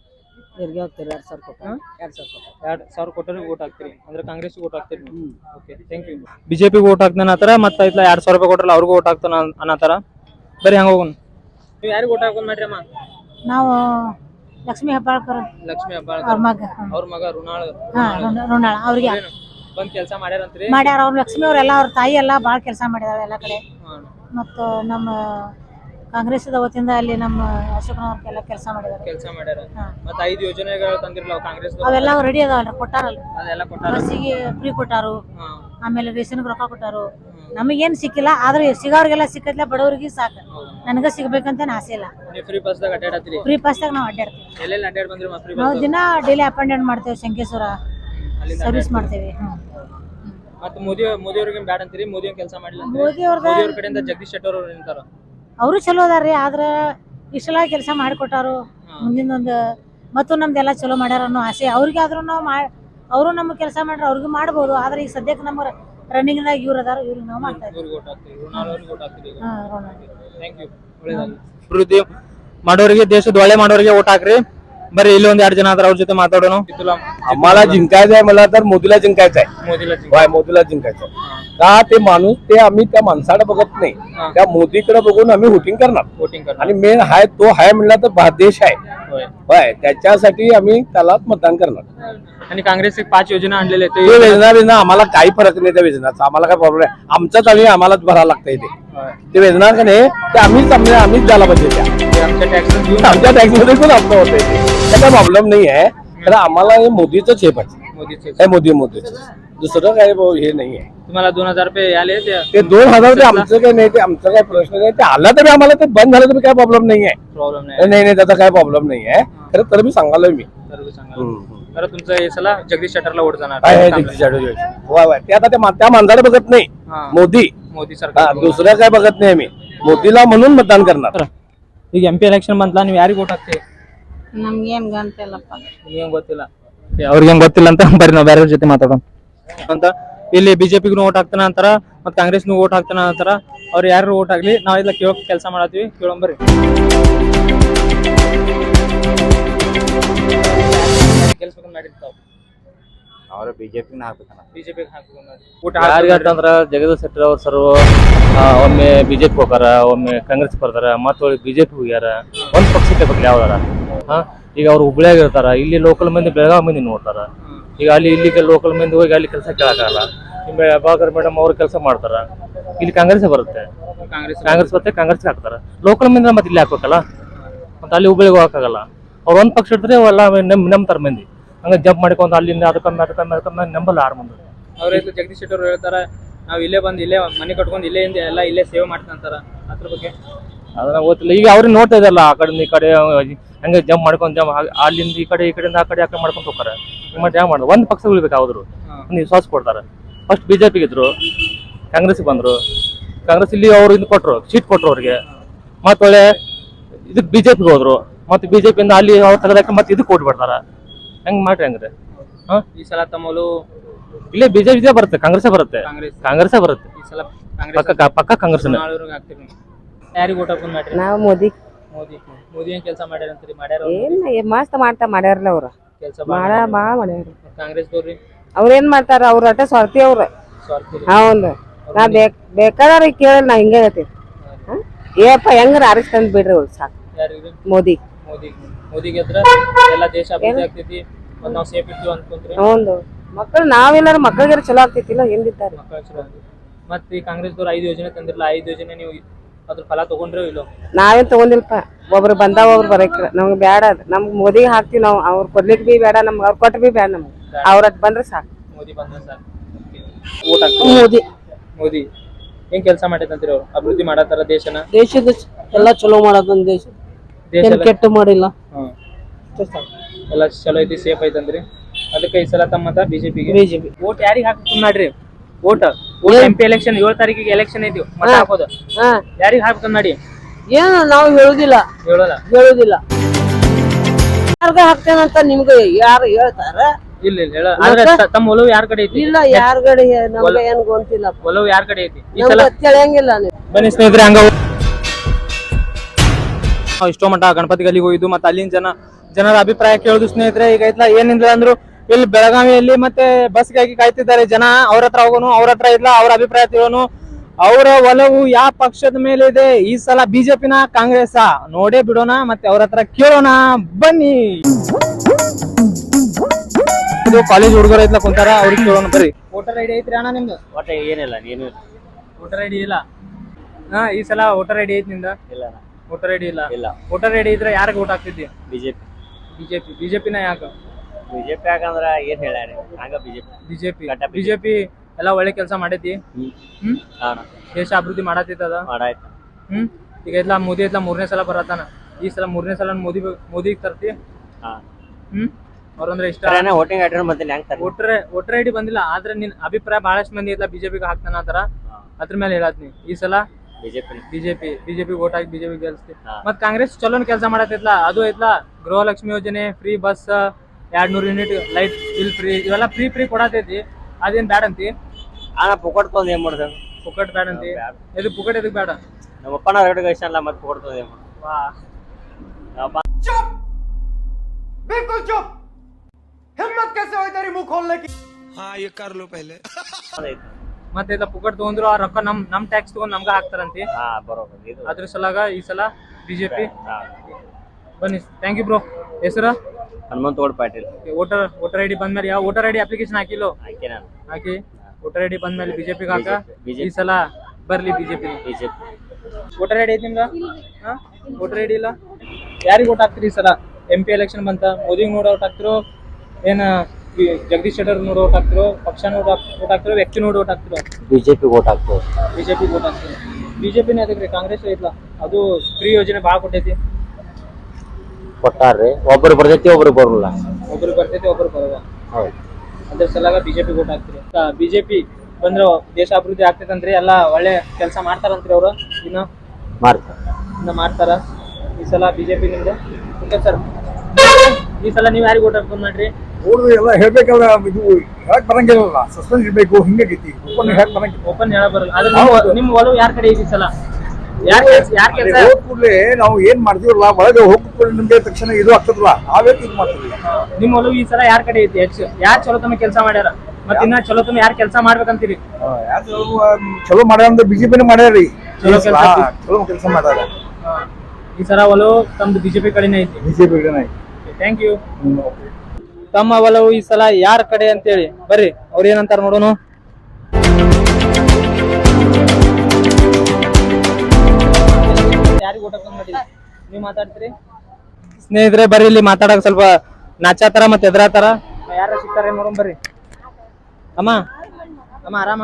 ಯಾರಿಗೆ ಹೋಗ್ತೀರಿ ಎರಡು ಸಾವಿರ ಕೊಟ್ಟು? ಎರಡು ಸಾವಿರ ಕೊಟ್ಟು ಎರಡ್ ಸಾವಿರ ಕೊಟ್ಟರಿಗೆ ಓಟ್ ಹಾಕ್ತೀರಿ. ಅಂದ್ರೆ ಕಾಂಗ್ರೆಸ್ ಓಟ್ ಹಾಕ್ತೀರಿ ನೀವು. ಓಕೆ ಥ್ಯಾಂಕ್ ಯು ಬಿಜೆಪಿಗೆ ಓಟ್ ಹಾಕ್ತಾನ ಆತರ ಮತ್ತೆ ಐತ್ಲ ಎರಡ್ ಸಾವಿರ ರೂಪಾಯಿ ಕೊಟ್ರಲ್ಲ ಅವ್ರಿಗೂ ಓಟ್ ಹಾಕ್ತಾನ ಅನ್ನತರ ಬರೀ ಹಂಗ ಹೋಗೋಣ. ನೀವು ಯಾರಿಗೆ ಓಟ್ ಹಾಕೊಂಡ್ ಮಾಡ್ರಿ ಅಮ್ಮ? ನಾವು ಲಕ್ಷ್ಮೀ ಹೆಬ್ಬಾಳ್ಕರ್ ಲಕ್ಷ್ಮಿ ಅವ್ರ ಹೆಬ್ಬಾಳ್ಕರ್ ಮಗ. ಅವ್ರ ಮಗ ರುಣಾಳ್ ಹಾ ಋಣಾಳ ಅವ್ರಿಗೆ? ಬಂದ್ ಕೆಲಸ ಮಾಡ್ಯಾರಂತ್ರಿ? ಮಾಡ್ಯಾರ ಅವ್ರ ಲಕ್ಷ್ಮಿ ಅವ್ರೆಲ್ಲ ಅವ್ರ ತಾಯಿ ಎಲ್ಲ ಭಾಳ ಕೆಲಸ ಮಾಡಿದಾರೆ ಎಲ್ಲ ಕಡೆ. ಮತ್ತು ನಮ್ಮ ಕಾಂಗ್ರೆಸ್ದ ವತಿಯಿಂದ ಅಲ್ಲಿ ನಮ್ಮ ಅಶೋಕನವ್ರಿಗೆಲ್ಲ ಕೆಲಸ ಮಾಡಿದಾರೆ ಕೆಲಸ ಮಾಡ್ಯಾರ. ಹಾ. ಮತ್ತ ಐದು ಯೋಜನೆಗಳು ತಂದಿರಲ್ಲ ಕಾಂಗ್ರೆಸ್ ಅವೆಲ್ಲ ರೆಡಿ ಅದಾವಲ್ಲ ಕೊಟ್ಟಾರಲ್ಲ. ಅದೆಲ್ಲ ಕೊಟ್ಟಾರ? ಬಸ್ಸಿಗೆ ಫ್ರೀ ಕೊಟ್ಟಾರು. ಹಾ. ಆಮೇಲೆ ರೇಷನ್ಗೆ ರೊಕ್ಕ ಕೊಟ್ಟಾರು. ನಮಗೇನು ಸಿಕ್ಕಿಲ್ಲ ಆದ್ರೆ ಸಿಗೋರಿಗೆಲ್ಲ ಸಿಕ್ಕತ್ಲೆ ಬಡವರಿಗೆ ಸಾಕು. ನನಗ ಸಿಗ್ಬೇಕಂತ ಆಸೆ ಇಲ್ಲ. ನೀವು ಫ್ರೀ ಅಡ್ಡಾಡತ್ರಿ ಫ್ರೀ ಪಾಸ್ದಾಗ ನಾವು ಅಡ್ಡಾಡ್ತೀವಿ. ಎಲ್ಲೆಲ್ಲಿ ಅಡ್ಡಾಡ್ ಬಂದ್ರಿ ಮತ್ತೆ ಫ್ರೀ ನಾವು ಬಸ್ ದಿನ ಡೈಲಿ ಅಪ್ ಅಂಡ್ ಡೌನ್ ಮಾಡ್ತೇವೆ ಶಂಕೇಶ್ವರ. ಅಲ್ಲಿಂದ ಸರ್ವಿಸ್ ಮಾಡ್ತೇವೆ. ಹ್ಮ್. ಮತ್ತೆ ಮೋದಿ ಮೋದಿ ಅವ್ರಿಗೆ ಬ್ಯಾಡ ಅಂತೀರಿ? ಮೋದಿ ಅವ್ರ ಕೆಲಸ ಮಾಡಿಲ್ಲ ಅಂತೀರಿ? ಮೋದಿ ಅವ್ರದ ಮೋದಿ ಅವ್ರ ಕಡೆಯಿಂದ ಜಗದೀಶ್ ಶೆಟ್ಟರ್ ಅವರು ನಿಂತಾರ? ಅವರು ಚಲೋ ಅದಾರ್ರಿ ಆದ್ರೆ ಇಷ್ಟೆಲ್ಲ ಕೆಲಸ ಮಾಡಿಕೊಟ್ಟಾರು. ಮುಂದಿನೊಂದು ಮತ್ತು ನಮ್ದೆಲ್ಲ ಚಲೋ ಮಾಡ್ಯಾರ ಅನ್ನೋ ಆಸೆ. ಅವ್ರಿಗೆ ಆದ್ರೂ ನಾವು ಮಾ ಅವರು ನಮ್ಮ ಕೆಲಸ ಮಾಡ್ರೆ ಅವ್ರಿಗೂ ಮಾಡ್ಬೋದು. ಆದ್ರೆ ಈಗ ಸದ್ಯಕ್ಕೆ ನಮ್ಮ ರನ್ನಿಂಗ್ದಾಗ ಇವ್ರು ಅದಾರ ಇವ್ರಿಗೆ ನಾವು ಮಾಡ್ತಾ ಇದ್ದೀವಿ. ಇವ್ರಿಗೆ ಓಟ್ ಹಾಕ್ತೀವಿ. ಋಣಾಳ್ ಅವ್ರಿಗೆ ಓಟ್ ಹಾಕ್ತೀರಿ ಈಗ. ಹಾಂ ಥ್ಯಾಂಕ್ ಯು ಒಳ್ಳೇದಾಗಲಿ. ಅಭಿವೃದ್ಧಿ ಮಾಡೋರಿಗೆ ದೇಶದ ಒಳ್ಳೆ ಮಾಡೋರಿಗೆ ಓಟ್ ಹಾಕ್ರಿ. ಬರ್ರಿ ಇಲ್ಲಿ ಒಂದ್ ಎರಡು ಜನ ಅದ್ರ ಅವ್ರ ಜೊತೆ ಮಾತಾಡೋಣ आम्हाला जिंकायचं आहे मला तर मोदीला जिंकायचं आहे ಮೋದಿಲ होय मोदीला जिंकायचं आहे. का ते माणूस ते आम्ही त्या माणसाला बघत नाही त्या मोदीकडे बघून आम्ही वोटिंग करणार वोटिंग करणार आणि मेन हाय तो हाय म्हणला तर भा- देश आहे होय होय त्याच्यासाठी आम्ही त्यालाच मतदान करणार आणि काँग्रेस एक पाच योजना आणलेल्या आहेत ते ते वेदना वेदना आम्हाला काही फरक नाही त्या वेदनाचा आम्हाला काय प्रॉब्लेम आहे आमचाच आम्ही आम्हालाच भरावं लागतंय ते ते वेदना का नाही ते आम्हीच आम्ही आम्हीच द्यायला पाहिजे त्या ते आमच्या टॅक्स घेऊन आमच्या टॅक्स मध्ये पण आपलं होतंय ते त्याचा प्रॉब्लेम नाही आहे तर आम्हाला हे मोदीच हे पाहिजे मोदीचे हे मोदी मोदीच दुसरं काही भाऊ हे नाही आहे तुम्हाला दोन हजार रुपये आले ते ते दोन हजार ते आमचं काही नाही ते आमचं काही प्रश्न नाही ते आला तरी आम्हाला ते बंद झालं तरी काय प्रॉब्लेम नाही आहे प्रॉब्लेम नाही नाही नाही त्याचा काय प्रॉब्लेम नाही आहे खरं तर मी सांगालोय मी सर्व सांगा बरं तुमचं हे सला जगदीश शटरला वोट जाणार काय आहे जगदीश जाधव योजना. होय, होय. ते आता त्या मा- त्या माणसाला बघत नाही हा. मोदी ಮೋದಿ हा, ಸರ್ಕಾರ दुसरं काय बघत नाही आम्ही मोदीला म्हणून मतदान करणार ಈಗ ಎಂ ಪಿ ಎಲೆಕ್ಷನ್ ಬಂತಲ್ಲ ನೀವು ಯಾರಿಗೆ ವೋಟ್ ಹಾಕ್ತೀವಿ ನಮ್ಗೇನು ಗಂತಿಲ್ಲಪ್ಪ ಏನ್ ಗೊತ್ತಿಲ್ಲ ಅವ್ರಿಗೇನ್ ಗೊತ್ತಿಲ್ಲ ಅಂತ *laughs* ಬರೀ ನಾವ್ ಬೇರೆ ಜೊತೆ ಮಾತಾಡೋಣ. ಅಂತ ಇಲ್ಲಿ ಬಿಜೆಪಿಗೂ ಓಟ್ ಹಾಕ್ತಾನ ಅಂತಾರ, ಮತ್ತೆ ಕಾಂಗ್ರೆಸ್ನು ಓಟ್ ಹಾಕ್ತಾನ ಅಂತಾರ. ಅವ್ರು ಯಾರು ಓಟ್ ಆಗ್ಲಿ, ನಾವ್ ಇಲ್ಲ ಕೇಳೋ ಕೆಲಸ ಮಾಡತ್ತೀವಿ ಕೇಳೋಂಬರಿ ಕೆಲ್ಸಬೇಕಂತ ಮಾಡಿರ್ತಾವ. ಅವ್ರ ಬಿಜೆಪಿನ ಹಾಕ್ಬೇಕಣ್ಣ ಬಿಜೆಪಿಗೆ ಹಾಕ್ಬೇಕು ನೋಡಿ. ಊಟ ಯಾರಿಗೆ ಅಂತಂದ್ರ ಜಗದೀಶ್ ಶೆಟ್ಟರ್ ಅವ್ರ ಸರ್ ಒಮ್ಮೆ ಬಿಜೆಪಿ ಹೋಗಾರ ಒಮ್ಮೆ ಕಾಂಗ್ರೆಸ್ ಬರ್ತಾರ ಮತ್ತೊಳ್ಳಿ ಬಿಜೆಪಿ ಹೋಗ್ಯಾರ ಒಂದ್ ಪಕ್ಷಕ್ಕೆ ಬಗ್ಗೆ ಯಾವ್ದಾರ ಹಾ? ಈಗ ಅವ್ರು ಹುಬ್ಳಿಯಾಗ ಇರ್ತಾರ ಇಲ್ಲಿ ಲೋಕಲ್ ಮಂದಿ ಬೆಳಗಾವಿ ಮಂದಿ ನೋಡ್ತಾರ. ಈಗ ಅಲ್ಲಿ ಇಲ್ಲಿಗೆ ಲೋಕಲ್ ಮಂದಿ ಹೋಗಿ ಅಲ್ಲಿ ಕೆಲಸ ಕೇಳಕ್ಕಾಗಲ್ಲ. ನಿಮ್ಮ ಬಾಗರ್ ಮೇಡಮ್ ಅವ್ರ ಕೆಲಸ ಮಾಡ್ತಾರ ಇಲ್ಲಿ ಕಾಂಗ್ರೆಸ್ ಬರುತ್ತೆ. ಕಾಂಗ್ರೆಸ್ ಕಾಂಗ್ರೆಸ್ ಬರುತ್ತೆ ಕಾಂಗ್ರೆಸ್ ಹಾಕ್ತಾರ. ಲೋಕಲ್ ಮಂದಿ ಮತ್ತೆ ಇಲ್ಲಿ ಹಾಕ್ಬೇಕಲ್ಲ? ಮತ್ತೆ ಅಲ್ಲಿ ಹುಬ್ಳಿಗೆ ಹೋಗಕ್ಕಾಗಲ್ಲ. ಅವ್ರ ಒಂದ್ ಪಕ್ಷ ಇಡ್ತಾರೆ ಅವೆಲ್ಲ ನಮ್ ನಂಬ್ತಾರ ಮಂದಿ. ಹಂಗ ಜಂಪ್ ಮಾಡ್ಕೊಂಡು ಅಲ್ಲಿಂದ ಅದಕ್ಕೊಮ್ಮೆ ಅದಕ್ಕೊಮ್ಮೆ ಅದಕ್ಕೊಮ್ಮೆ ನಂಬಲ್ಲ ಆರು ಮಂದಿ. ಅವ್ರ ಜಗದೀಶ್ ಶೆಟ್ಟರ್ ಅವ್ರು ಹೇಳ್ತಾರ ನಾವ್ ಇಲ್ಲೇ ಬಂದು ಇಲ್ಲೇ ಮನೆ ಕಟ್ಕೊಂಡು ಇಲ್ಲೇ ಇಂದ ಎಲ್ಲ ಇಲ್ಲೇ ಸೇವೆ ಮಾಡ್ತಾರ ಅದ್ರ ಬಗ್ಗೆ? ಅದನ್ನ ಗೊತ್ತಿಲ್ಲ. ಈಗ ಅವ್ರಿಗೆ ನೋಡ್ತಾ ಇದಲ್ಲ ಆ ಕಡೆ ಈ ಕಡೆ ಹಂಗ ಜಂಪ್ ಮಾಡ್ಕೊಂಡು ಜಂಪ್ ಅಲ್ಲಿಂದ ಈ ಕಡೆ ಈ ಕಡೆಯಿಂದ ಆ ಕಡೆ ಆ ಕಡೆ ಮಾಡ್ಕೊಂಡು ಹೋಗ್ತಾರೆ. ಮತ್ತೆ ಯಾವ ಮಾಡೋದು ಒಂದು ಪಕ್ಷ ಉಳಿಬೇಕು ಅವ್ರು ವಿಶ್ವಾಸ ಕೊಡ್ತಾರೆ. ಫಸ್ಟ್ ಬಿಜೆಪಿ ಇದ್ರು ಕಾಂಗ್ರೆಸ್ ಬಂದ್ರು. ಕಾಂಗ್ರೆಸ್ ಇಲ್ಲಿ ಅವ್ರು ಇದು ಕೊಟ್ರು ಸೀಟ್ ಕೊಟ್ರು ಅವ್ರಿಗೆ. ಮತ್ತೆ ಒಳ್ಳೆ ಇದಕ್ಕೆ ಬಿಜೆಪಿಗೆ ಹೋದ್ರು. ಮತ್ತೆ ಬಿಜೆಪಿಯಿಂದ ಅಲ್ಲಿ ಅವ್ರು ತೆಗೆದಾಕ ಮತ್ತೆ ಇದಕ್ಕೆ ಕೊಟ್ಟು ಬಿಡ್ತಾರ ಹೆಂಗ್ ಮಾಡ್ರಿ ಹಂಗ್ರೆ? ಹಾ? ಈ ಸಲ ತಮ್ಮಲು ಇಲ್ಲೇ ಬಿಜೆಪಿ ಬರುತ್ತೆ ಕಾಂಗ್ರೆಸ್ ಬರುತ್ತೆ. ಕಾಂಗ್ರೆಸ್. ಕಾಂಗ್ರೆಸ್ ಬರುತ್ತೆ. ಈ ಸಲ ಕಾಂಗ್ರೆಸ್ ಪಕ್ಕ ಪಕ್ಕ ಕಾಂಗ್ರೆಸ್ ಹಾಕ್ತೀರಿ ನೀವು. ಯಾರಿಗೆ ಊಟ ಹಾಕೊಂಡ್ ಮಾಡ್ರಿ? ನಾವು ಮೋದಿ. ಮೋದಿ. ಮೋದಿ ಏನ್ ಕೆಲಸ ಮಾಡ್ಯಾರ ಅಂತೀರಿ ಮಾಡ್ಯಾರ ಏನ್ ಮಸ್ತ್ ಮಾಡ್ತಾ ಮಾಡ್ಯಾರಲ್ಲ ಅವ್ರು. ಕೆಲಸ ಮಾಡ ಬಾ ಮಾಡ್ಯಾರ. ಕಾಂಗ್ರೆಸ್ ದವ್ರಿ ಅವ್ರ ಏನ್ ಮಾಡ್ತಾರ? ಅವ್ರ ಅಟ ಸ್ವಾರ್ಥಿ ಅವ್ರ. ಹೌದು ನಾ ಬೇಕ್ ಬೇಕಾದ್ರೆ ಕೇಳಲ್ಲ ನಾ ಹಿಂಗೇ ಹೇಳ್ತೀವಿ? ಏಪ್ಪ ಹೆಂಗಾರ ಆರಿಸ್ತಂದ್ ಬಿಡ್ರಿ ಅವ್ರು ಸಾಕು. ಮೋದಿ. ಮೋದಿ. ಮೋದಿ ಗೆದ್ರ ಎಲ್ಲ ದೇಶ ಅಭಿವೃದ್ಧಿ ಆಗ್ತೈತಿ ಮತ್ತ್ ನಾವ್ ಸೇಫ್ ಇರ್ತೀವಿ ಅನ್ಕೊಂತ್ರಿ. ಹೌದು. ಮಕ್ಕಳು ನಾವೆಲ್ಲಾರ ಮಕ್ಕಳಿಗೆ ಚಲೋ ಆಗ್ತೈತಿಲ್ಲ ಹೆಂಗಿದ್ದಾರೆ ಮಕ್ಕಳ ಚಲೋ ಮತ್ತ್ ಈ ಕಾಂಗ್ರೆಸ್ ದವರು ಐದು ಯೋಜನೆ ತಂದಿರಲ್ಲ ಐದು ಯೋಜನೆ ನೀವು ಅದ್ರ ಫಲ ತಗೊಂಡ್ರೆ ಇಲ್ಲೋ? ನಾವೇನ್ ತಗೊಂಡಿಲ್ಪ ಒಬ್ರು ಬಂದಾವ ಒಬ್ರು ಬರಕ್ರ ನಮ್ಗೆ ಬೇಡ ಅದು. ನಮ್ಗೆ ಮೋದಿಗೆ ಹಾಕ್ತಿವಿ ನಾವು. ಅವ್ರು ಕೊಡ್ಲಿಕ್ ಬಿ ಬೇಡ ನಮ್ಗೆ ಅವ್ರು ಕೊಟ್ಟ ಬಿ ಬೇಡ ನಮ್ಗೆ. ಅವ್ರ ಅದ್ ಬಂದ್ರೆ ಸಾಕು. ಮೋದಿ ಬಂದ್ರೆ ಸಾಕು? ಮೋದಿ. ಮೋದಿ. ಏನ್ ಕೆಲಸ ಮಾಡಿದ್ರಿ ಅವ್ರು? ಅಭಿವೃದ್ಧಿ ಮಾಡತ್ತಾರ ದೇಶನ? ದೇಶದ ಎಲ್ಲ ಚಲೋ ಮಾಡೋದೊಂದು ದೇಶ. ದೇಶ ಎಲ್ಲ- ಕೆಟ್ಟ ಮಾಡಿಲ್ಲ. ಎಲ್ಲ ಚಲೋ ಐತಿ ಸೇಫ್ ಐತಂದ್ರಿ ಅದಕ್ಕೆ ಈ ಸಲ ತಮ್ಮ ಮತ ಬಿಜೆಪಿಗೆ ಬಿಜೆಪಿ ಓಟ್ ಯಾರಿಗ್ ಹಾಕ್ಬೇಕು ಮಾಡ್ರಿ? Vote vote M P election ಏಳ್ ತಾರೀಕಿಗೆ ಎಲೆಕ್ಷನ್ ಐತಿ. ಮತ ಹಾಕೋದು. ಹಾ. ಯಾರಿಗ್ ಹಾಕ್ಬೇಕಂದ್ ಮಾಡಿ? ಏನು ನಾವು ಹೇಳುದಿಲ್ಲ. ಹೇಳೋಲ್ಲ. ಹೇಳುದಿಲ್ಲ. ಯಾರ್ಗ ಹಾಕ್ತೇನಂತ ನಿಮ್ಗೆ ಯಾರು ಹೇಳ್ತಾರ? ಇಲ್ಲ ಇಲ್ಲ ಹೇಳ ಆದ್ರೆ ತ- ತಮ್ಮ ಒಲವು ಯಾರ ಕಡೆ ಐತಿ? ಇಲ್ಲ ಯಾರ್ಗಡೆ ನಮ್ಗೆ ಏನ್ ಗೊತ್ತಿಲ್ಲ. ಒಲವು ಯಾರ ಕಡೆ ಐತಿ? ಈ ಸಲ ನಮ್ಗೆ ತಿಳಿಯಂಗಿಲ್ಲ ನೀವು. ಬನ್ನಿ ಸ್ನೇಹಿತರೆ ಹಂಗ ನಾವು ಇಷ್ಟೋ ಮಟ್ಟ ಗಣಪತಿ ಗಲ್ಲಿಗೆ ಹೋಗಿದ್ದು ಮತ್ತೆ ಅಲ್ಲಿನ ಜನ ಜನರ ಅಭಿಪ್ರಾಯ ಕೇಳುದು ಸ್ನೇಹಿತರೆ ಈಗ ಐತ್ಲ ಏನಿಲ್ಲ ಅಂದ್ರು ಇಲ್ಲಿ ಬೆಳಗಾವಿಯಲ್ಲಿ ಮತ್ತೆ ಬಸ್ಗಾಗಿ ಕಾಯ್ತಿದ್ದಾರೆ ಜನ. ಅವ್ರ ಹತ್ರ ಹೋಗೋನು ಅವ್ರ ಹತ್ರ ಇಲ್ಲ ಅವ್ರ ಅಭಿಪ್ರಾಯ ತಿಳೋನು. ಅವರ ಒಲವು ಯಾವ ಪಕ್ಷದ ಮೇಲೆ ಇದೆ? ಈ ಸಲ ಬಿಜೆಪಿನ ಕಾಂಗ್ರೆಸ್ ನೋಡೇ ಬಿಡೋಣ ಮತ್ತೆ ಅವ್ರ ಹತ್ರ ಕೇಳೋಣ. ಬನ್ನಿ. ಇದು ಕಾಲೇಜ್ ಹುಡುಗರು ಐತ್ಲ ಕುಂತಾರ ಅವ್ರಿಗೆ ಕೇಳೋಣ ಬರ್ರಿ. ವೋಟರ್ ಐಡಿ ಐತ್ರಿ ಅಣ್ಣ ನಿಮ್ದು? ಒಟ್ಟ ಏನಿಲ್ಲ ನೀನು? ವೋಟರ್ ಐಡಿ ಇಲ್ಲ. ಹಾ ಈ ಸಲ ವೋಟರ್ ಐಡಿ ಐತಿ ನಿಂದ ಇಲ್ಲ ವೋಟರ್ ಐಡಿ ಇಲ್ಲ. ಇಲ್ಲ. ವೋಟರ್ ಐಡಿ ಇದ್ರೆ ಯಾರಿಗೆ ವೋಟ್ ಹಾಕ್ತಿದ್ದಿ? ಬಿಜೆಪಿ ಬಿಜೆಪಿ ಬಿಜೆಪಿನ ಯಾಕೆ? ಬಿಜೆಪಿ ಯಾಕಂದ್ರ ಏನ್ ಹೇಳ್ಯಾರಿ? ಹಂಗ ಬಿಜೆಪಿ ಬಿಜೆಪಿ ಕಟ್ಟ ಬಿಜೆಪಿ ಎಲ್ಲ ಒಳ್ಳೆ ಕೆಲಸ ಮಾಡೈತಿ ಹ್ಮ್. ದೇಶ ಅಭಿವೃದ್ಧಿ ಮಾಡತ್ತಿತ್ತದ ಮಾಡಾಯ್ತು. ಹ್ಮ್? ಈಗ ಐತ್ಲಾ ಮೋದಿ ಐತ್ಲಾ ಮೂರನೇ ಸಲ ಬರತ್ತಾನ? ಈ ಸಲ ಮೂರನೇ ಸಲ ಮೋದಿ ಮೋದಿ ತರ್ತಿ? ಹಾ. ಹ್ಮ್? ಅವ್ರಂದ್ರೆ ಇಷ್ಟ. ವೋಟಿಂಗ್ ಐಡಿ ಹೆಂಗ್ ವೋಟರ್ ವೋಟರ್ ಐಡಿ ಬಂದಿಲ್ಲ ಆದ್ರೆ ನಿನ್ ಅಭಿಪ್ರಾಯ ಬಹಳಷ್ಟು ಮಂದಿ ಬಿಜೆಪಿ ಬಿಜೆಪಿಗೆ ಹಾಕ್ತಾನ ಆತರ ಅದ್ರ ಮೇಲೆ ಹೇಳತ್ನಿ. ಈ ಸಲ ಬಿಜೆಪಿ ಬಿಜೆಪಿ ಬಿಜೆಪಿ ವೋಟ್ ಹಾಕಿ ಬಿಜೆಪಿ ಗೆಲ್ಸ್ತಿ ಹಾ. ಮತ್ ಕಾಂಗ್ರೆಸ್ ಚಲೋನ್ ಕೆಲಸ ಮಾಡತ್ತೈತ್ಲ ಅದು ಐತ್ಲ ಗೃಹಲಕ್ಷ್ಮಿ ಯೋಜನೆ ಫ್ರೀ ಬಸ್ ಎರಡ್ ನೂರ್ ಯೂನಿಟ್ ಲೈಟ್ ಬಿಲ್ ಫ್ರೀ ಇವೆಲ್ಲ ಫ್ರೀ ಫ್ರೀ ಕೊಡತೈತಿ ಅದೇನ್ ಬ್ಯಾಡ ಅಂತಿ ಅಣ್ಣ ಪುಕಟ್ ತೊಂದ್ ಏನ್ ಮಾಡ್ದ ಪುಕಟ್ ಬ್ಯಾಡ ಅಂತಿ ಇದು ಪುಕಟ್ ಎದಕ್ ಬೇಡ ನಮ್ಮ ಅಪ್ಪನ ರೇಟ್ ಗಳಿಸಲ್ಲ ಮತ್ತೆ ಪುಕಟ್ ತೊಂದ್ ಏನ್ ಮಾಡೋದು ವಾ ನಮ್ಮ बिल्कुल चुप हिम्मत कैसे हुई तेरी मुंह खोलने की ಅಪ್ಪ ಐತಿ. ಮತ್ತೆ ಇಲ್ಲ ಪುಕಟ್ ತಗೊಂಡ್ರು ಆ ರೊಕ್ಕ ನಮ್ ನಮ್ ಟ್ಯಾಕ್ಸ್ ತಗೊಂಡ್ ನಮ್ಗ ಹಾಕ್ತಾರಂತಿ. ಹಾ ಬರೋಬರ್ ಇದು ಅದ್ರ ಸಲಾಗ ಈ ಸಲ ಬಿಜೆಪಿ ಹಾ. ಬನ್ನಿ ಥ್ಯಾಂಕ್ ಯು ಬ್ರೋ ಹೆಸರು? ಓಡ್ ಪಾಟೀಲ್. ವೋಟರ್ ವೋಟರ್ ಐಡಿ ಬಂದ್ಮೇಲೆ ಯಾವ ವೋಟರ್ ಐಡಿ ಅಪ್ಲಿಕೇಶನ್ ಹಾಕಿಲ್ಲ? ಆಯ್ಕೆ ನಾನು. ಹಾಕಿ. ವೋಟರ್ ಐಡಿ ಬಂದ್ಮೇಲೆ ಬಿಜೆಪಿ ಹಾಕ. BJP. ಈ ಸಲ ಬರ್ಲಿ ಬಿಜೆಪಿ ಬಿಜೆಪಿ ವೋಟರ್ ಐಡಿ ಐತಿ ನಿಮ್ಗ ವೋಟರ್ ಐಡಿ ಇಲ್ಲ? ಯಾರಿಗೆ ವೋಟ್ ಹಾಕ್ತೀರಿ ಈ ಸಲ? ಎಂ ಪಿ ಎಲೆಕ್ಷನ್ ಬಂತ? ಮೋದಿಗೆ ನೋಡಿ ವೋಟ್ ಹಾಕ್ತಿರೋ? ಏನ ಜಗದೀಶ್ ಶೆಟ್ಟರ್ ನೋಡಿ ವೋಟ್ ಹಾಕ್ತಿರೋ ಪಕ್ಷ ನೋಡಿ ವೋಟ್ ಹಾಕ್ತಿರೋ ವ್ಯಕ್ತಿ ನೋಡ್ ಓಟ್ ಹಾಕ್ತಿರೋ? ಬಿಜೆಪಿ ವೋಟ್ ಹಾಕ್ತೇವೆ ಬಿಜೆಪಿ ವೋಟ್ ಹಾಕ್ತಿರೋ. ಬಿಜೆಪಿನೇ ಅದಕ್ಕೆ ಕಾಂಗ್ರೆಸ್ ಇಲ್ಲ. ಅದು ಫ್ರೀ ಯೋಜನೆ ಭಾಳ ಕೊಟ್ಟೈತಿ. ಕೊಟ್ಟಾರ್ರಿ. ಒಬ್ರು ಬರ್ತೈತಿ ಒಬ್ರು ಬರಲ್ಲ. ಒಬ್ರು ಬರ್ತೈತಿ ಒಬ್ರು ಬರಲ್ಲ. ಹೌದು. ಅದ್ರ ಸಲಾಗ ಬಿಜೆಪಿ ವೋಟ್ ಹಾಕ್ತಿರಿ. ಬಿಜೆಪಿ ಬಂದ್ರೆ ದೇಶ ಅಭಿವೃದ್ಧಿ ಆಗ್ತೈತಂತ್ರಿ ಎಲ್ಲ ಒಳ್ಳೆ ಕೆಲಸ ಮಾಡ್ತಾರಂತ್ರಿ ಅವರು. ಇನ್ನು? ಮಾಡ್ತಾರೆ. ಇನ್ನ ಮಾಡ್ತಾರ. ಈ ಸಲ ಬಿಜೆಪಿ ನಿಮ್ದು? Okay sir. ಈ ಸಲ ನೀವು ಯಾರಿಗೆ ಓಟ್ ಹಾಕ್ಕೊಂಡು ಮಾಡ್ರಿ? ನೋಡಿದ್ರೆ ಎಲ್ಲ ಹೇಳ್ಬೇಕಾದ್ರೆ ಇದು ಹೇಳಕ್ ಬರಂಗಿಲ್ಲ ಸಸ್ಪೆನ್ಸ್ ಇರ್ಬೇಕು ಹಿಂಗಾಗೈತಿ ಓಪನ್ ಹೇಳಕ್ ಬರಂಗಿಲ್ಲ? ಓಪನ್ ಹೇಳ ಬರಲ್ಲ ಆದ್ರೆ ನಿಮ್ಮ- ನಿಮ್ಮ ಒಲವು ಯಾರ ಕಡೆ ಈ ಸಲ? ಯಾರ್ ಕೆಲ್ಸ ಯಾರ್ ಕೆಲ್ಸ? ಹೋದ ಕೂಡಲೇ ನಾವು ಏನ್ ಮಾಡ್ತೀವಲ್ಲ ಒಳಗೆ ಹೋಗ್ಕೊಂಡು ನಿಮ್ಗೆ ತಕ್ಷಣ ಇದು ಆಗ್ತದಲ್ಲ ನಾವೇ ಇದು ಮಾಡ್ತೀವಿ. ನಿಮ್ಮ ಒಲವು ಈ ಸಲ ಯಾರ್ ಕಡೆ ಐತಿ? ಹೆಚ್ಚು ಯಾರ್ ಚಲೋ ತಮ್ಮ ಕೆಲಸ ಮಾಡ್ಯಾರ? ಮತ್ತ ಇನ್ನ ಚಲೋ ತಮ್ಮ ಯಾರ್ ಕೆಲಸ ಮಾಡ್ಬೇಕಂತೀರಿ? ಯಾರು ಚಲೋ ಮಾಡ್ಯಾರ ಅಂದ್ರೆ ಬಿಜೆಪಿನೇ ಮಾಡ್ಯಾರಿ ಚಲೋ ಕೆಲ್ಸ. ಹಾ, ಚಲೋ ಕೆಲಸ ಮಾಡ್ಯಾರ. ಈ ಸಲ ಒಲವು ತಮ್ದು ಬಿಜೆಪಿ ಕಡೆನೇ ಐತಿ. ಬಿಜೆಪಿ ಥ್ಯಾಂಕ್ ಯು ತಮ್ಮ ಒಲವು ಈ ಸಲ ಯಾರ ಕಡೆ ಅಂತೇಳಿ? ಬರ್ರಿ ಅವ್ರ ಏನಂತಾರ ನೋಡೋಣ ಯಾರಿಗ್ ಊಟ ಮಾಡಿ ನೀವ್ ಮಾತಾಡ್ತೀರಿ? ಸ್ನೇಹಿತರೆ ಬರ್ರಿ ಇಲ್ಲಿ ಮಾತಾಡಕ್ ಸ್ವಲ್ಪ ನಾಚಾತರ ಮತ್ತೆ ಎದ್ರಾತಾರ ಯಾರ ಸಿಗ್ತಾರೆ ನೋಡೋಣ ಬರ್ರಿ. ಅಮ್ಮ ಅಮ್ಮ ಆರಾಮ?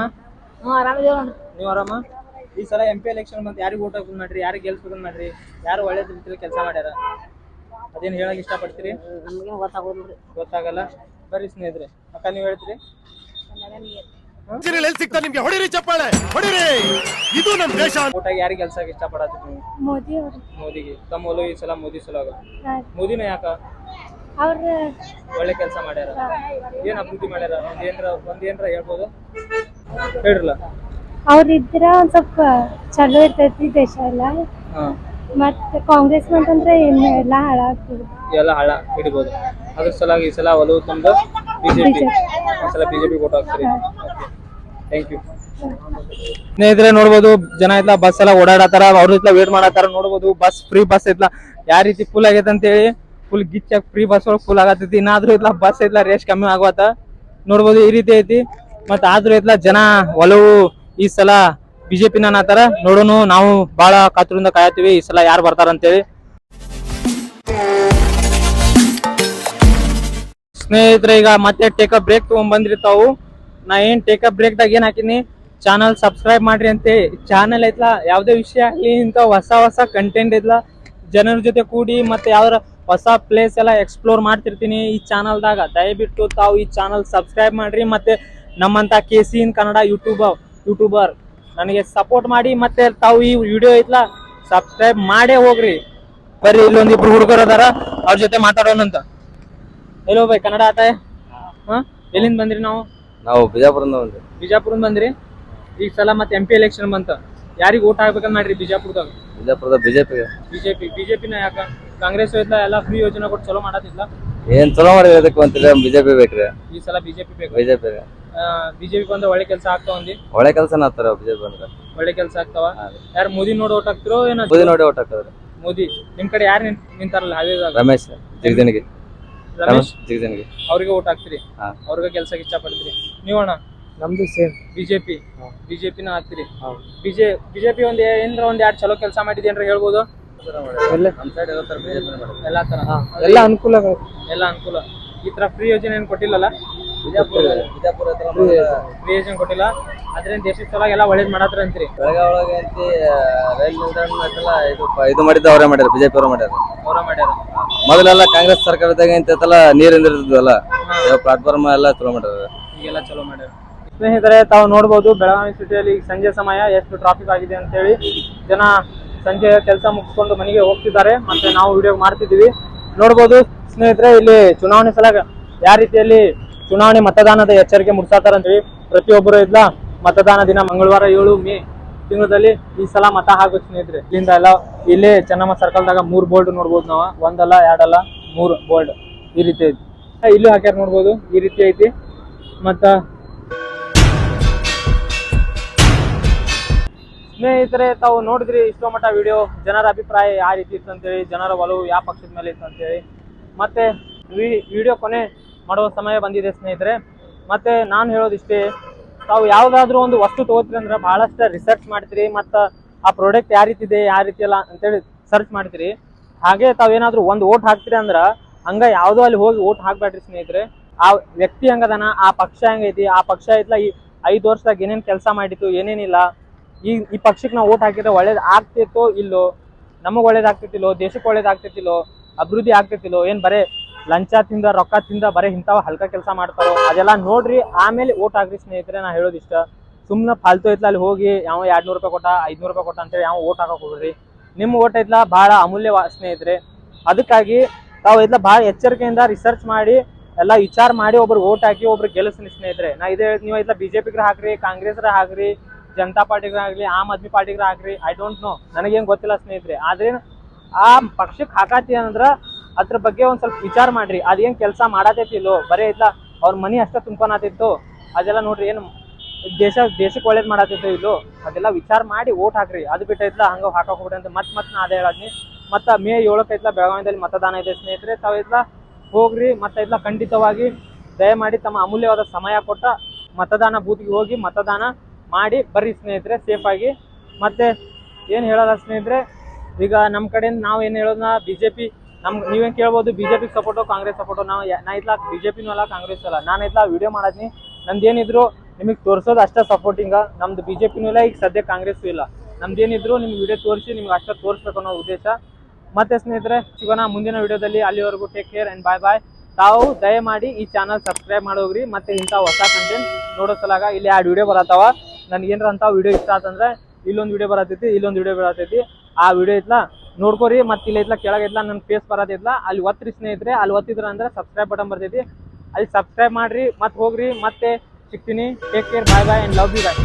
ನೀವ್ ಆರಾಮ? ಈ ಸಲ ಎಂ ಪಿ ಎಲೆಕ್ಷನ್ ಬಂತ ಯಾರಿಗೆ ಓಟ್ ಹಾಕೊಂಡ್ ಮಾಡ್ರಿ? ಯಾರಿಗೆ ಗೆಲ್ಸ್ಬೇಕಂತ ಮಾಡ್ರಿ? ಯಾರು ಒಳ್ಳೆ ರೀತಿಯಲ್ಲಿ ಕೆಲಸ ಮಾಡ್ಯಾರ? ಅದೇನ್ ಹೇಳಕ್ ಇಷ್ಟಪಡ್ತೀರಿ? ನಮಗೆ ಗೊತ್ತಾಗೋದ್ರಿ ಗೊತ್ತಾಗಲ್ಲ. ಬರ್ರಿ ಸ್ನೇಹಿತರೆ. ಅಕ್ಕ ನೀವ್ ಹೇಳ್ತೀರಿ? ಎಲ್ಲಿ ಸಿಗ್ತಾ ನಿಮ್ಗೆ? ಹೊಡಿರಿ ಚಪ್ಪಾಳೆ ಹೊಡಿರಿ! ಇದು ನಮ್ ದೇಶ ಓಟಾಗಿ ಯಾರಿಗೆ ಕೆಲಸ ಇಷ್ಟಪಡತ್ತೀರಿ ನೀವು? ಮೋದಿ ಅವರು ಮೋದಿಗೆ. ತಮ್ಮ ಒಲವು ಈ ಸಲ ಮೋದಿ ಸಲುವಾಗ ಮೋದಿನ ಯಾಕ? ಅವ್ರ ಒಳ್ಳೆ ಕೆಲಸ ಮಾಡ್ಯಾರ. ಏನ್ ಅಭಿವೃದ್ಧಿ ಮಾಡ್ಯಾರ? ಒಂದ್ ಏನ್ರ ಒಂದ್ ಏನ್ರ ಹೇಳ್ಬೋದು? ಹೇಳ್ರಲ್ಲ? ಅವ್ರಿದ್ರ ಒಂದ್ ಸ್ವಲ್ಪ ಚಲೋ ಇರ್ತೈತಿ ದೇಶ ಎಲ್ಲ. ಹಾ ಮತ್ ಕಾಂಗ್ರೆಸ್ ಅಂತಂದ್ರೆ ಇನ್ನು ಎಲ್ಲ ಹಾಳಾಗ್ತದೆ ಎಲ್ಲ ಹಳ ಹಿಡಿಬೋದು ಅದ್ರ ಸಲುವಾಗಿ ಈ ಸಲ ಒಲವು ತಂದು ಬಿಜೆಪಿ. ಸಲ ಬಿಜೆಪಿ ಓಟ್ ಹಾಕ್ತೀರಿ ಥ್ಯಾಂಕ್ ಯು ಸ್ನೇಹಿತರೆ ನೋಡ್ಬೋದು ಜನ ಇತ್ಲ ಬಸ್ ಎಲ್ಲ ಓಡಾಡತಾರ ಅವ್ರ ಇತ್ಲ ವೇಟ್ ಮಾಡತ್ತಾರ ನೋಡ್ಬೋದು ಬಸ್ ಫ್ರೀ ಬಸ್ ಇತ್ತ ಯಾವ ರೀತಿ ಫುಲ್ ಆಗೈತೆ ಅಂತ ಹೇಳಿ ಫುಲ್ ಗಿಚ್ಚಾಗ ಫ್ರೀ ಬಸ್ ಒಳಗೆ ಫುಲ್ ಆಗತ್ತೈತಿ. ಇನ್ನಾದ್ರೂ ಇತ್ಲ ಬಸ್ ಇತ್ತ ರೇಸ್ ಕಮ್ಮಿ ಆಗತ್ತ ನೋಡ್ಬೋದು ಈ ರೀತಿ ಐತಿ. ಮತ್ತ ಆದ್ರೂ ಇತ್ಲ ಜನ ಒಲವು ಈ ಸಲ ಬಿಜೆಪಿನ ನಾತಾರ ನೋಡೋಣ ನಾವು ಬಹಳ ಕಾತುರಿಂದ ಕಾಯತ್ತೀವಿ, ಈ ಸಲ ಯಾರು ಬರ್ತಾರಂತೇಳಿ. ಸ್ನೇಹಿತರೆ, ಈಗ ಮತ್ತೆ ಟೇಕಪ್ ಬ್ರೇಕ್ ತಗೊಂಡ್ ಬಂದ್ರಿ ತಾವು. ನಾ ಏನ್ ಟೇಕಪ್ ಬ್ರೇಕ್ ದಾಗ ಏನ್ ಹಾಕಿನಿ ಚಾನಲ್ ಸಬ್ಸ್ಕ್ರೈಬ್ ಮಾಡ್ರಿ ಅಂತ. ಚಾನಲ್ ಐತ್ಲ, ಯಾವ್ದೇ ವಿಷಯ ಆಗ್ಲಿ ಇಂತ ಹೊಸ ಹೊಸ ಕಂಟೆಂಟ್ ಐತ್ಲ, ಜನರ ಜೊತೆ ಕೂಡಿ ಮತ್ತೆ ಯಾವ್ದಾರ ಹೊಸ ಪ್ಲೇಸ್ ಎಲ್ಲ ಎಕ್ಸ್ಪ್ಲೋರ್ ಮಾಡ್ತಿರ್ತೀನಿ ಈ ಚಾನಲ್ದಾಗ ದಯವಿಟ್ಟು ತಾವು ಈ ಚಾನಲ್ ಸಬ್ಸ್ಕ್ರೈಬ್ ಮಾಡ್ರಿ. ಮತ್ತೆ ನಮ್ಮಂತ K C in Kannada YouTube YouTuber ನನಗೆ ಸಪೋರ್ಟ್ ಮಾಡಿ ಮತ್ತೆ ತಾವು ಈ ವಿಡಿಯೋ ಐತ್ಲ ಸಬ್ಸ್ಕ್ರೈಬ್ ಮಾಡೇ ಹೋಗ್ರಿ. ಬರ್ರಿ ಇಲ್ಲೊಂದಿಬ್ರು ಹುಡುಗರು ಅದಾರ ಅವ್ರ ಜೊತೆ ಮಾತಾಡೋಣಂತ ಎಲ್ಲೋ ಬೈ ಕನ್ನಡ ಆತ? ಹಾ? ಎಲ್ಲಿಂದ ಬಂದ್ರಿ ನಾವು? ನಾವು ಬಿಜಾಪುರದಿಂದ ಬಂದ್ರಿ ಬಂದ್ರಿ? ಈಗ ಸಲ ಮತ್ತೆ ಎಂ ಪಿ ಎಲೆಕ್ಷನ್ ಬಂತ. ಯಾರಿಗ್ ಓಟ್ ಹಾಕ್ಬೇಕಂತ ಮಾಡ್ರಿ ಬಿಜಾಪುರದಾಗ ಬಿಜಾಪುರದ ಬಿಜೆಪಿ ಬಿಜೆಪಿ ಬಿಜೆಪಿನ ಯಾಕ? ಕಾಂಗ್ರೆಸ್ ಐತ್ಲ ಎಲ್ಲಾ ಫ್ರೀ ಯೋಜನೆ ಕೊಟ್ಟು ಚಲೋ ಮಾಡತ್ತಿಲ್ಲ ಏನ್ ಚಲೋ ಮಾಡಿ ಅದಕ್ಕೆ ಬಿಜೆಪಿ ಬೇಕ್ರಿ. ಈ ಸಲ ಬಿಜೆಪಿ ಬೇಕು. ಬಿಜೆಪಿ ಬಿಜೆಪಿ ಬಂದ್ರೆ ಒಳ್ಳೆ ಕೆಲಸ ಆಗ್ತಾವ ಅಂದಿ? ಒಳ್ಳೆ ಕೆಲಸನ ಆಗ್ತಾರ ಬಿಜೆಪಿ ಬಂದ್ರೆ. ಒಳ್ಳೆ ಕೆಲಸ ಆಗ್ತಾವ? ಯಾರು ಮೋದಿ ನೋಡಿ ಓಟ್ ಹಾಕ್ತಿರೋ ಏನ ಮೋದಿ ನೋಡಿ ಓಟ್ ಹಾಕ್ತಾರೆ ಮೋದಿ. ನಿಮ್ ಕಡೆ ಯಾರು ನಿಂತಾರಲ್ಲ ಹಾವೇದಾಗ ರಮೇಶ್ ಜಿಗದನಿಗೆ. ರಮೇಶ್? ಜಿಗದನಿಗೆ. ಅವ್ರಿಗೆ ಓಟ್ ಹಾಕ್ತಿರಿ. ಅವ್ರಿಗೆ ಕೆಲಸ ಇಚ್ಛ ಪಡ್ತೀರಿ ನೀವಣ್ಣ ನಮ್ದು ಸೇಮ್ ಬಿಜೆಪಿ ಬಿಜೆಪಿನ ಹಾಕ್ತಿರಿ? ಬಿಜೆ ಬಿಜೆಪಿ ಒಂದ್ ಏನ್ರ ಒಂದ್ ಯಾರು ಚಲೋ ಕೆಲಸ ಮಾಡಿದೆ ಏನ್ರ ಹೇಳ್ಬೋದು? ಎಲ್ಲಾ. ತರ ಎಲ್ಲ ಅನುಕೂಲಗಳು. ಎಲ್ಲಾ ಅನುಕೂಲ. ಈ ತರ ಫ್ರೀ ಯೋಜನೆ ಏನ್ ಕೊಟ್ಟಿಲ್ಲಲ್ಲ? ಬಿಜಾಪುರ ಕೊಟ್ಟಿಲ್ಲ. ಅದ್ರಿಂದ ದೇಶದ ಸಲುವಾಗಿ ಎಲ್ಲ ಒಳ್ಳೇದ್ ಮಾಡತ್ರ ಅಂತೀರಿ. ಬೆಳಗಾವಿ ಒಳಗೆ ಅಂತಿ ರೈಲ್ ನಿಲ್ದಾಣ ಐತಲ್ಲ ಇದು ಇದು ಮಾಡಿದ್ದ ಅವರೇ ಮಾಡ್ಯಾರ ಬಿಜೆಪಿ ಅವ್ರ ಮಾಡ್ಯಾರ. ಅವ್ರ ಮಾಡ್ಯಾರ. ಮೊದಲೆಲ್ಲ ಕಾಂಗ್ರೆಸ್ ಸರ್ಕಾರದಾಗ ಇಂತಲ್ಲ ನೀರಿಂದ ಇರ್ತಿದ್ವಲ್ಲ ಪ್ಲಾಟ್ಫಾರ್ಮ್ ಎಲ್ಲ ಚಲೋ ಮಾಡ್ಯಾರ. ಈಗೆಲ್ಲ ಚಲೋ ಮಾಡ್ಯಾರ. ಸ್ನೇಹಿತರೆ ತಾವು ನೋಡಬಹುದು ಬೆಳಗಾವಿ ಸಿಟಿಯಲ್ಲಿ ಈಗ ಸಂಜೆ ಸಮಯ ಎಷ್ಟು ಟ್ರಾಫಿಕ್ ಆಗಿದೆ ಅಂತ ಹೇಳಿ ಜನ ಸಂಜೆ ಕೆಲಸ ಮುಗಿಸ್ಕೊಂಡು ಮನೆಗೆ ಹೋಗ್ತಿದ್ದಾರೆ ಮತ್ತೆ ನಾವು ವಿಡಿಯೋ ಮಾಡ್ತಿದ್ದೀವಿ. ನೋಡ್ಬೋದು ಸ್ನೇಹಿತರೆ ಇಲ್ಲಿ ಚುನಾವಣೆ ಸಲ ಯಾವ ರೀತಿಯಲ್ಲಿ ಚುನಾವಣೆ ಮತದಾನದ ಎಚ್ಚರಿಕೆ ಮುಡ್ಸಾತಾರ ಅಂತೇಳಿ ಪ್ರತಿಯೊಬ್ಬರು ಇದ್ಲ ಮತದಾನ ದಿನ ಮಂಗಳವಾರ ಏಳು ಮೇ ತಿಂಗಳಲ್ಲಿ ಈ ಸಲ ಮತ ಹಾಕೋ ಸ್ನೇಹಿತರೆ. ಇಲ್ಲಿಂದ ಎಲ್ಲ ಇಲ್ಲಿ ಚೆನ್ನಮ್ಮ ಸರ್ಕಲ್ದಾಗ ಮೂರು ಬೋಲ್ಡ್ ನೋಡ್ಬೋದು ನಾವು. ಒಂದಲ್ಲ, ಎರಡಲ್ಲ, ಮೂರು ಬೋಲ್ಡ್ ಈ ರೀತಿ ಐತಿ. ಇಲ್ಲೂ ಹಾಕ್ಯಾರ ನೋಡ್ಬೋದು. ಈ ರೀತಿ ಐತಿ. ಮತ್ತ ಸ್ನೇಹಿತರೆ, ತಾವು ನೋಡಿದ್ರಿ ಇಷ್ಟೋ ಮಟ್ಟ ವಿಡಿಯೋ. ಜನರ ಅಭಿಪ್ರಾಯ ಯಾವ ರೀತಿ ಇತ್ತು ಅಂತೇಳಿ ಜನರ ಒಲವು ಯಾವ ಪಕ್ಷದ ಮೇಲೆ ಇತ್ತು ಅಂತೇಳಿ ಮತ್ತೆ ವಿಡಿಯೋ ಕೊನೆ ಮಾಡುವ ಸಮಯ ಬಂದಿದೆ, ಸ್ನೇಹಿತರೆ. ಮತ್ತೆ ನಾನು ಹೇಳೋದಿಷ್ಟೇ, ತಾವು ಯಾವುದಾದ್ರೂ ಒಂದು ವಸ್ತು ತಗೋತೀರಿ ಅಂದ್ರೆ ಬಹಳಷ್ಟು ರಿಸರ್ಚ್ ಮಾಡ್ತೀರಿ, ಮತ್ತು ಆ ಪ್ರಾಡಕ್ಟ್ ಯಾವ ರೀತಿ ಇದೆ, ಯಾವ ರೀತಿ ಅಲ್ಲ ಅಂತೇಳಿ ಸರ್ಚ್ ಮಾಡ್ತೀರಿ. ಹಾಗೆ ತಾವೇನಾದ್ರೂ ಒಂದು ಓಟ್ ಹಾಕ್ತೀರಿ ಅಂದ್ರೆ, ಹಂಗ ಯಾವುದೋ ಅಲ್ಲಿ ಹೋಗಿ ಓಟ್ ಹಾಕ್ಬೇಡ್ರಿ, ಸ್ನೇಹಿತರೆ. ಆ ವ್ಯಕ್ತಿ ಹಂಗದನ, ಆ ಪಕ್ಷ ಹೆಂಗೈತಿ, ಆ ಪಕ್ಷ ಐತ್ಲ ಈ ಐದು ವರ್ಷದಾಗ ಏನೇನ್ ಕೆಲಸ ಮಾಡಿತ್ತು, ಏನೇನಿಲ್ಲ, ಈ ಈ ಪಕ್ಷಕ್ಕೆ ನಾವು ಓಟ್ ಹಾಕಿದ್ರೆ ಒಳ್ಳೇದು ಆಗ್ತಿತ್ತೋ ಇಲ್ಲೋ, ನಮಗ್ ಒಳ್ಳೇದಾಗ್ತಿತ್ತಿಲ್ಲೋ ದೇಶಕ್ಕೆ ಒಳ್ಳೇದಾಗ್ತಿತ್ತಿಲ್ಲೋ ಅಭಿವೃದ್ಧಿ ಆಗ್ತಿತ್ತಿಲ್ಲೋ, ಏನ್ ಬರೇ ಲಂಚ ತಿಂದ, ರೊಕ್ಕ ತಿಂದ, ಬರೀ ಇಂಥವ್ ಹಲ್ಕ ಕೆಲಸ ಮಾಡ್ತಾರೋ, ಅದೆಲ್ಲ ನೋಡ್ರಿ, ಆಮೇಲೆ ಓಟ್ ಹಾಕ್ರಿ ಸ್ನೇಹಿತರೆ, ನಾ ಹೇಳೋದಿಷ್ಟ ಸುಮ್ಮನೆ ಫಾಲ್ತು ಐತ್ಲ, ಅಲ್ಲಿ ಹೋಗಿ ಯಾವ ಎರಡ್ನೂರು ರೂಪಾಯಿ ಕೊಟ್ಟ, ಐದ್ನೂರು ರೂಪಾಯಿ ಕೊಟ್ಟ ಅಂತೇಳಿ ಯಾವ ಓಟ್ ಹಾಕಕ್ ಹೋಗ್ರಿ ನಿಮ್ಮ ಓಟ್ ಐತ್ಲ ಬಹಳ ಅಮೂಲ್ಯ ಸ್ನೇಹಿತರೆ. ಅದಕ್ಕಾಗಿ ತಾವು ಐತ್ಲ ಬಹಳ ಎಚ್ಚರಿಕೆಯಿಂದ ರಿಸರ್ಚ್ ಮಾಡಿ, ಎಲ್ಲ ವಿಚಾರ ಮಾಡಿ ಒಬ್ರು ಓಟ್ ಹಾಕಿ ಒಬ್ರು ಗೆಲ್ಲಿಸ್ನಿ ಸ್ನೇಹಿತರೆ. ನಾ ಇದೇ ನೀವು ಐತ್ಲ ಬಿಜೆಪಿಗ್ರ ಹಾಕ್ರಿ, ಕಾಂಗ್ರೆಸ್ರ ಹಾಕ್ರಿ, ಜನತಾ ಪಾರ್ಟಿಗಾಗ್ಲಿ ಆಮ್ ಆದ್ಮಿ ಪಾರ್ಟಿಗಾಗ್ಲಿ ಐ ಡೋಂಟ್ ನೋ ನನಗೇನ್ ಗೊತ್ತಿಲ್ಲ ಸ್ನೇಹಿತರೆ. ಆದ್ರೆ ಆ ಪಕ್ಷಕ್ಕೆ ಹಾಕಾತಿ ಅಂದ್ರ ಅದ್ರ ಬಗ್ಗೆ ಒಂದ್ ಸ್ವಲ್ಪ ವಿಚಾರ ಮಾಡ್ರಿ. ಅದೇನ್ ಕೆಲಸ ಮಾಡತೈತಿಲ್ಲೋ, ಬರೇ ಇಲ್ಲ, ಅವ್ರ ಮನಿ ಅಷ್ಟ ತುಂಬ್ಕೊಳತಿತ್ತು ಅದೆಲ್ಲ ನೋಡ್ರಿ ಏನು ದೇಶ, ದೇಶಕ್ಕೆ ಒಳ್ಳೇದ್ ಮಾಡತ್ತಿತ್ತು ಇಲ್ಲೋ, ಅದೆಲ್ಲ ವಿಚಾರ ಮಾಡಿ ಓಟ್ ಹಾಕ್ರಿ. ಅದು ಬಿಟ್ಟೈತ್ಲ ಹಂಗ ಹಾಕಕ್ ಹೋಗ್ರಿ ಅಂತ ಮತ್ ಮತ್ ನಾ ಅದೇ ಹೇಳದ್ನಿ. ಮತ್ತ ಮೇ ಏಳಕ್ಕೈತ್ಲ ಬೆಳಗಾವಿದಲ್ಲಿ ಮತದಾನ ಇದೆ ಸ್ನೇಹಿತರೆ ತಾವೈತ್ಲ ಹೋಗ್ರಿ, ಮತ್ತೆ ಇದ್ಲ ಖಂಡಿತವಾಗಿ ದಯಮಾಡಿ ತಮ್ಮ ಅಮೂಲ್ಯವಾದ ಸಮಯ ಕೊಟ್ಟ ಮತದಾನ ಬೂತ್ಗೆ ಹೋಗಿ ಮತದಾನ ಮಾಡಿ ಬರ್ರಿ ಸ್ನೇಹಿತರೆ ಸೇಫ್ ಆಗಿ. ಮತ್ತೆ ಏನ್ ಹೇಳಲ್ಲ ಸ್ನೇಹಿತರೆ, ಈಗ ನಮ್ಮ ಕಡೆಯಿಂದ ನಾವು ಏನ್ ಹೇಳೋದನ್ನ ಬಿಜೆಪಿ ನಮ್ ನೀವೇನು ಕೇಳ್ಬೋದು ಬಿಜೆಪಿ ಸಪೋರ್ಟು ಕಾಂಗ್ರೆಸ್ ಸಪೋರ್ಟು ನಾವು ನಾ ಇತ್ಲಾ ಪಿನೂ ಅಲ್ಲ ಕಾಂಗ್ರೆಸ್ ಅಲ್ಲ. ನಾನು ಇತ್ಲಾ ವಿಡಿಯೋ ಮಾಡದ್ನಿ. ನಂದೇನಿದ್ರು ನಿಮಗೆ ತೋರ್ಸೋದು ಅಷ್ಟೇ ಸಪೋರ್ಟಿಂಗ ನಮ್ದು ಬಿಜೆಪಿನೂ ಇಲ್ಲ, ಈಗ ಸದ್ಯ ಕಾಂಗ್ರೆಸ್ ಇಲ್ಲ. ನಮ್ದು ಏನಿದ್ರು ನಿಮ್ಗೆ ವಿಡಿಯೋ ತೋರಿಸಿ, ನಿಮ್ಗೆ ಅಷ್ಟೇ ತೋರಿಸ್ಬೇಕು ಅನ್ನೋ ಉದ್ದೇಶ. ಮತ್ತೆ ಸ್ನೇಹಿತರೆ, ಸಿಗೋಣ ಮುಂದಿನ ವಿಡಿಯೋದಲ್ಲಿ ಅಲ್ಲಿವರೆಗೂ take care and bye bye ತಾವು ದಯಮಾಡಿ ಈ ಚಾನಲ್ ಸಬ್ಸ್ಕ್ರೈಬ್ ಮಾಡೋಗ್ರಿ. ಮತ್ತೆ ಇಂಥ ಹೊಸ ಕಂಟೆಂಟ್ ನೋಡೋ ಸಲಾಗ ಇಲ್ಲಿ ಎರಡು ವಿಡಿಯೋ ಬರತ್ತಾವ. ನನ್ಗೆ ಏನ್ರ ಅಂತ ವಿಡಿಯೋ ಇಷ್ಟ ಆತಂದ್ರೆ ಇಲ್ಲೊಂದು ವಿಡಿಯೋ ಬರತೈತಿ, ಇಲ್ಲೊಂದು ವಿಡಿಯೋ ಬರತೈತಿ. ಆ ವಿಡಿಯೋ ಐತ್ಲಾ ನೋಡ್ಕೋರಿ, ಮತ್ತೆ ಇಲ್ಲ ಇದ್ಲ, ಕೆಳಗೆ ಐತ್ಲಾ ನನ್ನ ಫೇಸ್ ಬರತೈತ್ಲಾ ಅಲ್ಲಿ ಒತ್ತಿರಿ ಸ್ನೇಹಿತರೆ, ಅಲ್ಲಿ ಒತ್ತಿದ್ರ ಅಂದ್ರೆ ಸಬ್ಸ್ಕ್ರೈಬ್ ಬಟನ್ ಬರ್ತೈತಿ ಅಲ್ಲಿ ಸಬ್ಸ್ಕ್ರೈಬ್ ಮಾಡ್ರಿ, ಮತ್ತೆ ಹೋಗ್ರಿ, ಮತ್ತೆ ಸಿಗ್ತೀನಿ. Take care bye bye and love you bye